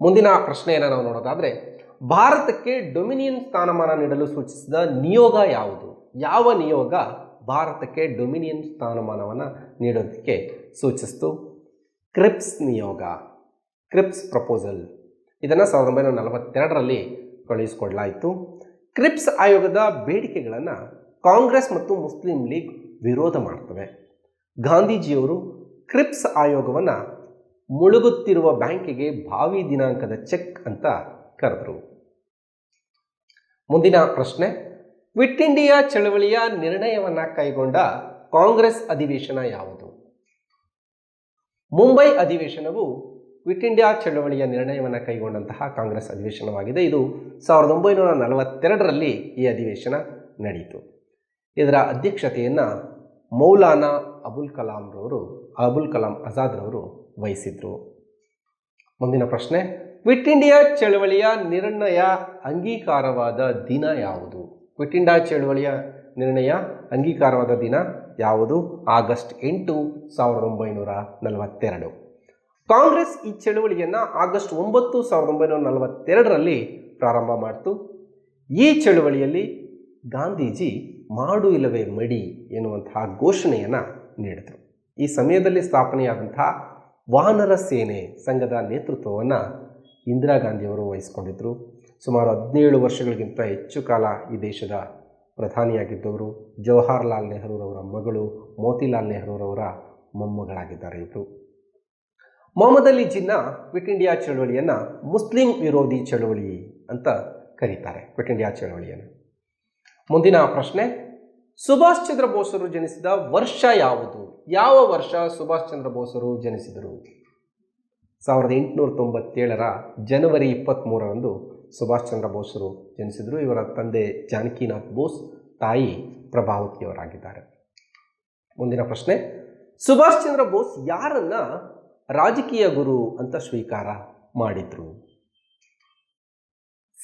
ಮುಂದಿನ ಪ್ರಶ್ನೆಯನ್ನು ನಾವು ನೋಡೋದಾದರೆ, ಭಾರತಕ್ಕೆ ಡೊಮಿನಿಯನ್ ಸ್ಥಾನಮಾನ ನೀಡಲು ಸೂಚಿಸಿದ ನಿಯೋಗ ಯಾವುದು? ಯಾವ ನಿಯೋಗ ಭಾರತಕ್ಕೆ ಡೊಮಿನಿಯನ್ ಸ್ಥಾನಮಾನವನ್ನು ನೀಡೋದಕ್ಕೆ ಸೂಚಿಸಿತು? ಕ್ರಿಪ್ಸ್ ನಿಯೋಗ, ಕ್ರಿಪ್ಸ್ ಪ್ರಪೋಸಲ್. ಇದನ್ನು ಸಾವಿರದ ಒಂಬೈನೂರ ನಲವತ್ತೆರಡರಲ್ಲಿ ಕಳುಹಿಸಿಕೊಡಲಾಯಿತು. ಕ್ರಿಪ್ಸ್ ಆಯೋಗದ ಬೇಡಿಕೆಗಳನ್ನು ಕಾಂಗ್ರೆಸ್ ಮತ್ತು ಮುಸ್ಲಿಂ ಲೀಗ್ ವಿರೋಧ ಮಾಡ್ತವೆ. ಗಾಂಧೀಜಿಯವರು ಕ್ರಿಪ್ಸ್ ಆಯೋಗವನ್ನು ಮುಳುಗುತ್ತಿರುವ ಬ್ಯಾಂಕಿಗೆ ಭಾವಿ ದಿನಾಂಕದ ಚೆಕ್ ಅಂತ ಕರೆದರು. ಮುಂದಿನ ಪ್ರಶ್ನೆ, ಕ್ವಿಟ್ ಇಂಡಿಯಾ ಚಳವಳಿಯ ನಿರ್ಣಯವನ್ನು ಕೈಗೊಂಡ ಕಾಂಗ್ರೆಸ್ ಅಧಿವೇಶನ ಯಾವುದು? ಮುಂಬೈ ಅಧಿವೇಶನವು ಕ್ವಿಟ್ ಇಂಡಿಯಾ ಚಳವಳಿಯ ನಿರ್ಣಯವನ್ನು ಕೈಗೊಂಡಂತಹ ಕಾಂಗ್ರೆಸ್ ಅಧಿವೇಶನವಾಗಿದೆ. ಇದು ಸಾವಿರದ ಒಂಬೈನೂರ ನಲವತ್ತೆರಡರಲ್ಲಿ ಈ ಅಧಿವೇಶನ ನಡೆಯಿತು ಇದರ ಅಧ್ಯಕ್ಷತೆಯನ್ನು ಮೌಲಾನಾ ಅಬುಲ್ ಕಲಾಂರವರು ಅಬುಲ್ ಕಲಾಂ ಆಜಾದ್ರವರು ವಹಿಸಿದ್ರು. ಮುಂದಿನ ಪ್ರಶ್ನೆ, ಕ್ವಿಟ್ ಇಂಡಿಯಾ ಚಳವಳಿಯ ನಿರ್ಣಯ ಅಂಗೀಕಾರವಾದ ದಿನ ಯಾವುದು? ಕ್ವಿಟ್ ಇಂಡಿಯಾ ಚಳವಳಿಯ ನಿರ್ಣಯ ಅಂಗೀಕಾರವಾದ ದಿನ ಯಾವುದು? ಆಗಸ್ಟ್ ಎಂಟು, ಸಾವಿರದ ಒಂಬೈನೂರ ನಲವತ್ತೆರಡು. ಕಾಂಗ್ರೆಸ್ ಈ ಚಳುವಳಿಯನ್ನು ಆಗಸ್ಟ್ ಒಂಬತ್ತು ಸಾವಿರದ ಒಂಬೈನೂರ ನಲವತ್ತೆರಡರಲ್ಲಿ ಪ್ರಾರಂಭ ಮಾಡಿತು. ಈ ಚಳುವಳಿಯಲ್ಲಿ ಗಾಂಧೀಜಿ ಮಾಡು ಇಲ್ಲವೇ ಮಡಿ ಎನ್ನುವಂತಹ ಘೋಷಣೆಯನ್ನು ನೀಡಿದರು. ಈ ಸಮಯದಲ್ಲಿ ಸ್ಥಾಪನೆಯಾದಂತಹ ವಾನರ ಸೇನೆ ಸಂಘದ ನೇತೃತ್ವವನ್ನು ಇಂದಿರಾ ಗಾಂಧಿಯವರು ವಹಿಸಿಕೊಂಡಿದ್ದರು ಸುಮಾರು ಹದಿನೇಳು ವರ್ಷಗಳಿಗಿಂತ ಹೆಚ್ಚು ಕಾಲ ಈ ದೇಶದ ಪ್ರಧಾನಿಯಾಗಿದ್ದವರು. ಜವಾಹರ್ಲಾಲ್ ನೆಹರೂರವರ ಮಗಳು ಮೋತಿಲಾಲ್ ನೆಹರೂರವರ ಮೊಮ್ಮಗಳಾಗಿದ್ದಾರೆ ಇವರು. ಮೊಹಮ್ಮದ್ ಅಲಿ ಜಿನ್ನಾ ಕ್ವಿಟ್ ಇಂಡಿಯಾ ಚಳವಳಿಯನ್ನು ಮುಸ್ಲಿಂ ವಿರೋಧಿ ಚಳವಳಿ ಅಂತ ಕರೀತಾರೆ ಕ್ವಿಟ್ ಇಂಡಿಯಾ ಚಳವಳಿಯನ್ನು. ಮುಂದಿನ ಪ್ರಶ್ನೆ, ಸುಭಾಷ್ ಚಂದ್ರ ಬೋಸರು ಜನಿಸಿದ ವರ್ಷ ಯಾವುದು? ಯಾವ ವರ್ಷ ಸುಭಾಷ್ ಚಂದ್ರ ಬೋಸರು ಜನಿಸಿದರು? ಸಾವಿರದ ಎಂಟುನೂರ ತೊಂಬತ್ತೇಳರ ಜನವರಿ ಇಪ್ಪತ್ತ್ಮೂರರಂದು ಸುಭಾಷ್ ಚಂದ್ರ ಬೋಸರು ಜನಿಸಿದರು. ಇವರ ತಂದೆ ಜಾನಕಿನಾಥ್ ಬೋಸ್, ತಾಯಿ ಪ್ರಭಾವತಿಯವರಾಗಿದ್ದಾರೆ. ಮುಂದಿನ ಪ್ರಶ್ನೆ, ಸುಭಾಷ್ ಚಂದ್ರ ಬೋಸ್ ಯಾರನ್ನ ರಾಜಕೀಯ ಗುರು ಅಂತ ಸ್ವೀಕಾರ ಮಾಡಿದ್ರು.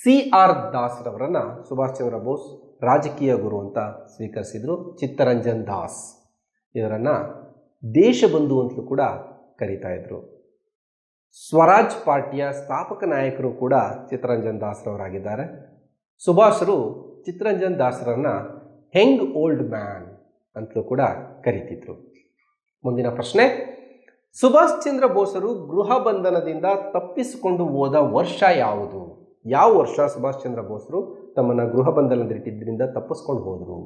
ಸಿ ಆರ್ ದಾಸ್ರವರನ್ನು ಸುಭಾಷ್ ಚಂದ್ರ ಬೋಸ್ ರಾಜಕೀಯ ಗುರು ಅಂತ ಸ್ವೀಕರಿಸಿದರು. ಚಿತ್ತರಂಜನ್ ದಾಸ್ ಇವರನ್ನು ದೇಶಬಂಧು ಅಂತಲೂ ಕೂಡ ಕರೀತಾ ಇದ್ರು. ಸ್ವರಾಜ್ ಪಾರ್ಟಿಯ ಸ್ಥಾಪಕ ನಾಯಕರು ಕೂಡ ಚಿತ್ತರಂಜನ್ ದಾಸ್ರವರಾಗಿದ್ದಾರೆ ಸುಭಾಷರು ಚಿತ್ತರಂಜನ್ ದಾಸರನ್ನ ಹೆಂಗ್ ಓಲ್ಡ್ ಮ್ಯಾನ್ ಅಂತಲೂ ಕೂಡ ಕರೀತಿದ್ರು. ಮುಂದಿನ ಪ್ರಶ್ನೆ ಸುಭಾಷ್ ಚಂದ್ರ ಬೋಸರು ಗೃಹ ಬಂಧನದಿಂದ ತಪ್ಪಿಸಿಕೊಂಡು ಹೋದ ವರ್ಷ ಯಾವುದು? ಯಾವ ವರ್ಷ ಸುಭಾಷ್ ಚಂದ್ರ ಬೋಸರು ತಮ್ಮನ್ನು ಗೃಹ ಬಂಧನದಿಟ್ಟಿದ್ದರಿಂದ ತಪ್ಪಿಸ್ಕೊಂಡು ಹೋದರು?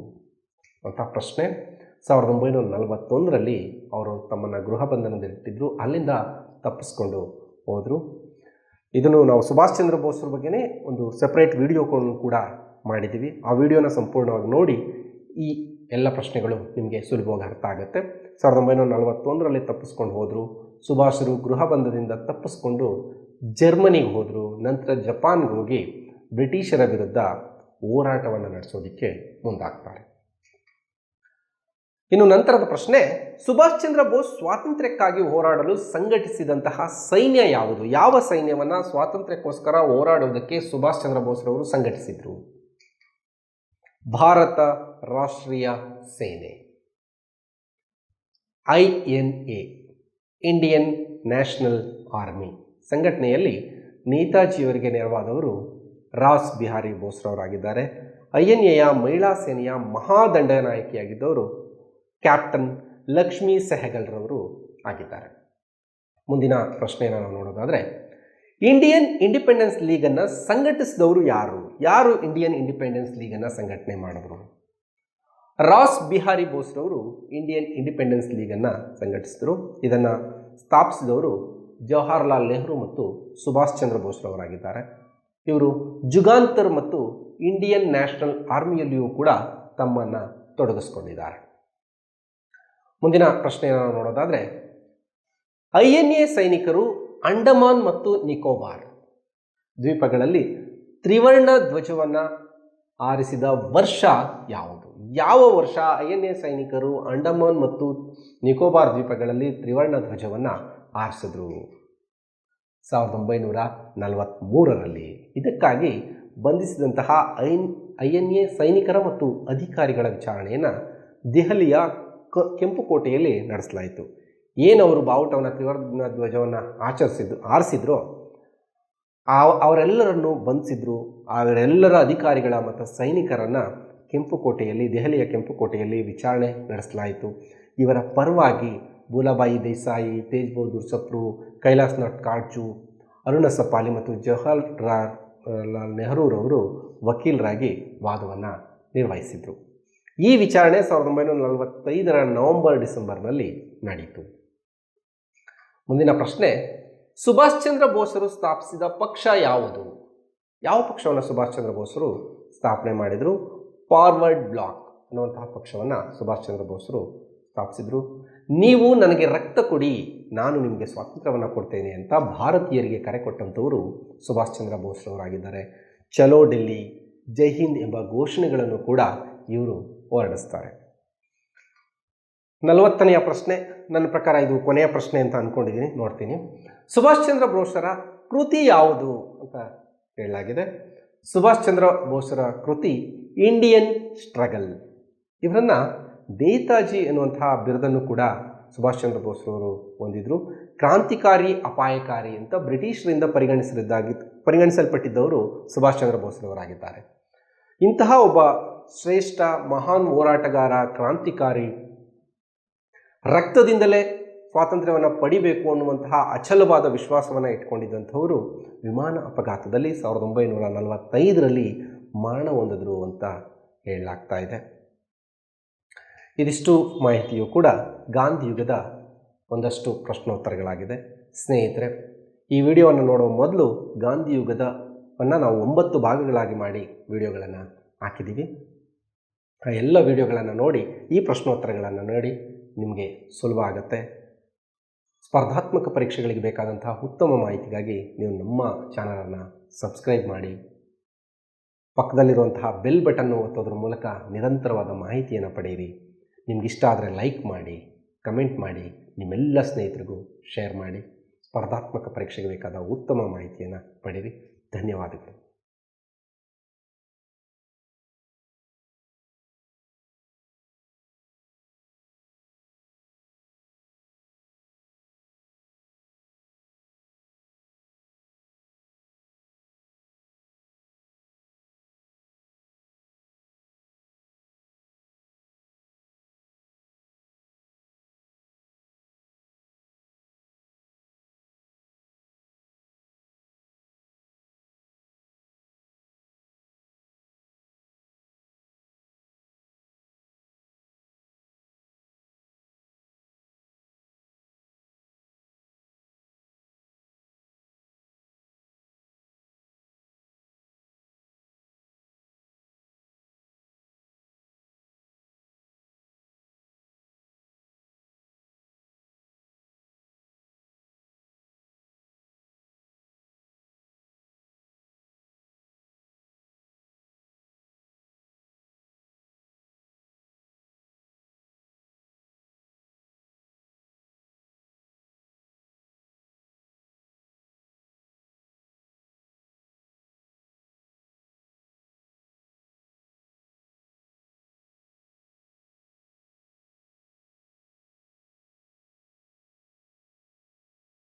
ಅಂತ ಪ್ರಶ್ನೆ. ಸಾವಿರದ ಒಂಬೈನೂರ ನಲವತ್ತೊಂದರಲ್ಲಿ ಅವರು ತಮ್ಮನ್ನು ಗೃಹ ಬಂಧನದಲ್ಲಿಟ್ಟಿದ್ರು, ಅಲ್ಲಿಂದ ತಪ್ಪಿಸ್ಕೊಂಡು ಹೋದರು. ಇದನ್ನು ನಾವು ಸುಭಾಷ್ ಚಂದ್ರ ಬೋಸ್ರ ಬಗ್ಗೆನೇ ಒಂದು ಸೆಪ್ರೇಟ್ ವಿಡಿಯೋ ಕೂಡ ಮಾಡಿದ್ದೀವಿ. ಆ ವಿಡಿಯೋನ ಸಂಪೂರ್ಣವಾಗಿ ನೋಡಿ ಈ ಎಲ್ಲ ಪ್ರಶ್ನೆಗಳು ನಿಮಗೆ ಸುಲಭವಾಗಿ ಅರ್ಥ ಆಗುತ್ತೆ. ಸಾವಿರದ ಒಂಬೈನೂರ ನಲವತ್ತೊಂದರಲ್ಲಿ ತಪ್ಪಿಸ್ಕೊಂಡು ಹೋದರು. ಸುಭಾಷರು ಗೃಹಬಂಧದಿಂದ ತಪ್ಪಿಸ್ಕೊಂಡು ಜರ್ಮನಿಗೆ ಹೋದರು. ನಂತರ ಜಪಾನ್ಗೆ ಹೋಗಿ ಬ್ರಿಟಿಷರ ವಿರುದ್ಧ ಹೋರಾಟವನ್ನು ನಡೆಸೋದಕ್ಕೆ ಮುಂದಾಗ್ತಾರೆ. ಇನ್ನು ನಂತರದ ಪ್ರಶ್ನೆ, ಸುಭಾಷ್ ಚಂದ್ರ ಬೋಸ್ ಸ್ವಾತಂತ್ರ್ಯಕ್ಕಾಗಿ ಹೋರಾಡಲು ಸಂಘಟಿಸಿದಂತಹ ಸೈನ್ಯ ಯಾವುದು? ಯಾವ ಸೈನ್ಯವನ್ನು ಸ್ವಾತಂತ್ರ್ಯಕ್ಕೋಸ್ಕರ ಹೋರಾಡುವುದಕ್ಕೆ ಸುಭಾಷ್ ಚಂದ್ರ ಬೋಸ್ರವರು ಸಂಘಟಿಸಿದ್ರು? ಭಾರತ ರಾಷ್ಟ್ರೀಯ ಸೇನೆ. I N A, Indian National Army. ಸಂಘಟನೆಯಲ್ಲಿ ನೇತಾಜಿಯವರಿಗೆ ನೆರವಾದವರು ರಾಸ್ ಬಿಹಾರಿ ಬೋಸ್ರವರಾಗಿದ್ದಾರೆ. ಐ ಎನ್ ಎಯ ಮಹಿಳಾ ಸೇನೆಯ ಮಹಾದಂಡ ನಾಯಕಿಯಾಗಿದ್ದವರು ಕ್ಯಾಪ್ಟನ್ ಲಕ್ಷ್ಮೀ ಸೆಹಗಲ್ರವರು ಆಗಿದ್ದಾರೆ. ಮುಂದಿನ ಪ್ರಶ್ನೆಯನ್ನು ನಾವು ನೋಡೋದಾದರೆ, ಇಂಡಿಯನ್ ಇಂಡಿಪೆಂಡೆನ್ಸ್ ಲೀಗನ್ನು ಸಂಘಟಿಸಿದವರು ಯಾರು? ಯಾರು ಇಂಡಿಯನ್ ಇಂಡಿಪೆಂಡೆನ್ಸ್ ಲೀಗನ್ನು ಸಂಘಟನೆ ಮಾಡಿದ್ರು? ರಾಸ್ ಬಿಹಾರಿ ಬೋಸ್ ರವರು ಇಂಡಿಯನ್ ಇಂಡಿಪೆಂಡೆನ್ಸ್ ಲೀಗನ್ನು ಸಂಘಟಿಸಿದರು. ಇದನ್ನು ಸ್ಥಾಪಿಸಿದವರು ಜವಾಹರ್ಲಾಲ್ ನೆಹರು ಮತ್ತು ಸುಭಾಷ್ ಚಂದ್ರ ಬೋಸ್ರವರಾಗಿದ್ದಾರೆ ಇವರು ಜುಗಾಂತರ್ ಮತ್ತು ಇಂಡಿಯನ್ ನ್ಯಾಷನಲ್ ಆರ್ಮಿಯಲ್ಲಿಯೂ ಕೂಡ ತಮ್ಮನ್ನು ತೊಡಗಿಸ್ಕೊಂಡಿದ್ದಾರೆ. ಮುಂದಿನ ಪ್ರಶ್ನೆಯನ್ನು ನೋಡೋದಾದರೆ ಐ ಎನ್ ಎ ಸೈನಿಕರು ಅಂಡಮಾನ್ ಮತ್ತು ನಿಕೋಬಾರ್ ದ್ವೀಪಗಳಲ್ಲಿ ತ್ರಿವರ್ಣ ಧ್ವಜವನ್ನು ಆರಿಸಿದ ವರ್ಷ ಯಾವುದು? ಯಾವ ವರ್ಷ? ಐ ಎನ್ ಎ ಸೈನಿಕರು ಅಂಡಮಾನ್ ಮತ್ತು ನಿಕೋಬಾರ್ ದ್ವೀಪಗಳಲ್ಲಿ ತ್ರಿವರ್ಣ ಧ್ವಜವನ್ನು ಆರಿಸಿದ್ರು. ಸಾವಿರದ ಒಂಬೈನೂರ ನಲವತ್ತ್ಮೂರರಲ್ಲಿ ಇದಕ್ಕಾಗಿ ಬಂಧಿಸಿದಂತಹ ಐನ್ ಐ ಎನ್ ಎ ಸೈನಿಕರ ಮತ್ತು ಅಧಿಕಾರಿಗಳ ವಿಚಾರಣೆಯನ್ನು ದೆಹಲಿಯ ಕ, ಕೆಂಪುಕೋಟೆಯಲ್ಲಿ ನಡೆಸಲಾಯಿತು. ಏನವರು ಬಾವುಟವನ್ನು, ತ್ರಿವರ್ಣ ಧ್ವಜವನ್ನು ಆಚರಿಸಿದ್ದು ಆರಿಸಿದ್ರೋ ಅವರೆಲ್ಲರನ್ನು ಬಂಧಿಸಿದ್ರು. ಅವರೆಲ್ಲರ ಅಧಿಕಾರಿಗಳ ಮತ್ತು ಸೈನಿಕರನ್ನು ಕೆಂಪುಕೋಟೆಯಲ್ಲಿ, ದೆಹಲಿಯ ಕೆಂಪುಕೋಟೆಯಲ್ಲಿ ವಿಚಾರಣೆ ನಡೆಸಲಾಯಿತು. ಇವರ ಪರವಾಗಿ ಬೂಲಾಬಾಯಿ ದೇಸಾಯಿ ತೇಜ್ ಬಹದ್ದೂರ್ ಸಪ್ರು ಕೈಲಾಸ್ನಾಥ್ ಕಾಡ್ಜು ಅರುಣ ಸಪಾಲಿ ಮತ್ತು ಜವಾಹರ್ಲಾಲ್ ಲಾಲ್ ನೆಹರೂರವರು ವಕೀಲರಾಗಿ ವಾದವನ್ನು ನಿರ್ವಹಿಸಿದರು. ಈ ವಿಚಾರಣೆ ಸಾವಿರದ ಒಂಬೈನೂರ ನಲವತ್ತೈದರ ನವೆಂಬರ್ ಡಿಸೆಂಬರ್ನಲ್ಲಿ ನಡೆಯಿತು ಮುಂದಿನ ಪ್ರಶ್ನೆ, ಸುಭಾಷ್ ಚಂದ್ರ ಬೋಸರು ಸ್ಥಾಪಿಸಿದ ಪಕ್ಷ ಯಾವುದು? ಯಾವ ಪಕ್ಷವನ್ನು ಸುಭಾಷ್ ಚಂದ್ರ ಬೋಸರು ಸ್ಥಾಪನೆ ಮಾಡಿದರು? ಫಾರ್ವರ್ಡ್ ಬ್ಲಾಕ್ ಅನ್ನುವಂತಹ ಪಕ್ಷವನ್ನು ಸುಭಾಷ್ ಚಂದ್ರ ಬೋಸರು ಸ್ಥಾಪಿಸಿದರು. ನೀವು ನನಗೆ ರಕ್ತ ಕೊಡಿ, ನಾನು ನಿಮಗೆ ಸ್ವಾತಂತ್ರ್ಯವನ್ನು ಕೊಡ್ತೇನೆ ಅಂತ ಭಾರತೀಯರಿಗೆ ಕರೆ ಕೊಟ್ಟಂಥವರು ಸುಭಾಷ್ ಚಂದ್ರ ಬೋಸ್ರವರಾಗಿದ್ದಾರೆ. ಚಲೋ ಡೆಲ್ಲಿ, ಜೈ ಹಿಂದ್ ಎಂಬ ಘೋಷಣೆಗಳನ್ನು ಕೂಡ ಇವರು ಹೊರಡಿಸ್ತಾರೆ. ನಲವತ್ತನೆಯ ಪ್ರಶ್ನೆ, ನನ್ನ ಪ್ರಕಾರ ಇದು ಕೊನೆಯ ಪ್ರಶ್ನೆ ಅಂತ ಅಂದ್ಕೊಂಡಿದ್ದೀನಿ ನೋಡ್ತೀನಿ. ಸುಭಾಷ್ ಚಂದ್ರ ಬೋಸರ ಕೃತಿ ಯಾವುದು ಅಂತ ಹೇಳಲಾಗಿದೆ ಸುಭಾಷ್ ಚಂದ್ರ ಬೋಸರ ಕೃತಿ ಇಂಡಿಯನ್ ಸ್ಟ್ರಗಲ್ ಇವರನ್ನು ನೇತಾಜಿ ಎನ್ನುವಂತಹ ಬಿರುದನ್ನು ಕೂಡ ಸುಭಾಷ್ ಚಂದ್ರ ಬೋಸ್ರವರು ಹೊಂದಿದ್ರು. ಕ್ರಾಂತಿಕಾರಿ, ಅಪಾಯಕಾರಿ ಅಂತ ಬ್ರಿಟಿಷರಿಂದ ಪರಿಗಣಿಸಲಿದ್ದಾಗಿ, ಪರಿಗಣಿಸಲ್ಪಟ್ಟಿದ್ದವರು ಸುಭಾಷ್ ಚಂದ್ರ ಬೋಸ್ರವರಾಗಿದ್ದಾರೆ. ಇಂತಹ ಒಬ್ಬ ಶ್ರೇಷ್ಠ, ಮಹಾನ್ ಹೋರಾಟಗಾರ, ಕ್ರಾಂತಿಕಾರಿ, ರಕ್ತದಿಂದಲೇ ಸ್ವಾತಂತ್ರ್ಯವನ್ನು ಪಡಿಬೇಕು ಅನ್ನುವಂತಹ ಅಚಲವಾದ ವಿಶ್ವಾಸವನ್ನು ಇಟ್ಕೊಂಡಿದ್ದಂಥವರು ವಿಮಾನ ಅಪಘಾತದಲ್ಲಿ ಸಾವಿರದ ಒಂಬೈನೂರ ನಲವತ್ತೈದರಲ್ಲಿ ಮರಣ ಹೊಂದಿದ್ರು ಅಂತ ಹೇಳಲಾಗ್ತಾ ಇದೆ. ಇದಿಷ್ಟು ಮಾಹಿತಿಯು ಕೂಡ ಗಾಂಧಿ ಯುಗದ ಒಂದಷ್ಟು ಪ್ರಶ್ನೋತ್ತರಗಳಾಗಿದೆ. ಸ್ನೇಹಿತರೆ, ಈ ವಿಡಿಯೋವನ್ನು ನೋಡುವ ಮೊದಲು ಗಾಂಧಿ ಯುಗದವನ್ನು ನಾವು ಒಂಬತ್ತು ಭಾಗಗಳಾಗಿ ಮಾಡಿ ವಿಡಿಯೋಗಳನ್ನು ಹಾಕಿದ್ದೀವಿ. ಆ ಎಲ್ಲ ವಿಡಿಯೋಗಳನ್ನು ನೋಡಿ, ಈ ಪ್ರಶ್ನೋತ್ತರಗಳನ್ನು ನೋಡಿ ನಿಮಗೆ ಸುಲಭ ಆಗುತ್ತೆ. ಸ್ಪರ್ಧಾತ್ಮಕ ಪರೀಕ್ಷೆಗಳಿಗೆ ಬೇಕಾದಂತಹ ಉತ್ತಮ ಮಾಹಿತಿಗಾಗಿ ನೀವು ನಮ್ಮ ಚಾನಲನ್ನು ಸಬ್ಸ್ಕ್ರೈಬ್ ಮಾಡಿ. ಪಕ್ಕದಲ್ಲಿರುವಂತಹ ಬೆಲ್ ಬಟನ್ನು ಒತ್ತೋದ್ರ ಮೂಲಕ ನಿರಂತರವಾದ ಮಾಹಿತಿಯನ್ನು ಪಡೆಯಿರಿ. ನಿಮಗಿಷ್ಟ ಆದರೆ ಲೈಕ್ ಮಾಡಿ, ಕಮೆಂಟ್ ಮಾಡಿ, ನಿಮ್ಮೆಲ್ಲ ಸ್ನೇಹಿತರಿಗೂ ಶೇರ್ ಮಾಡಿ. ಸ್ಪರ್ಧಾತ್ಮಕ ಪರೀಕ್ಷೆಗೆ ಬೇಕಾದ ಉತ್ತಮ ಮಾಹಿತಿಯನ್ನು ಪಡೆಯಿರಿ. ಧನ್ಯವಾದಗಳು.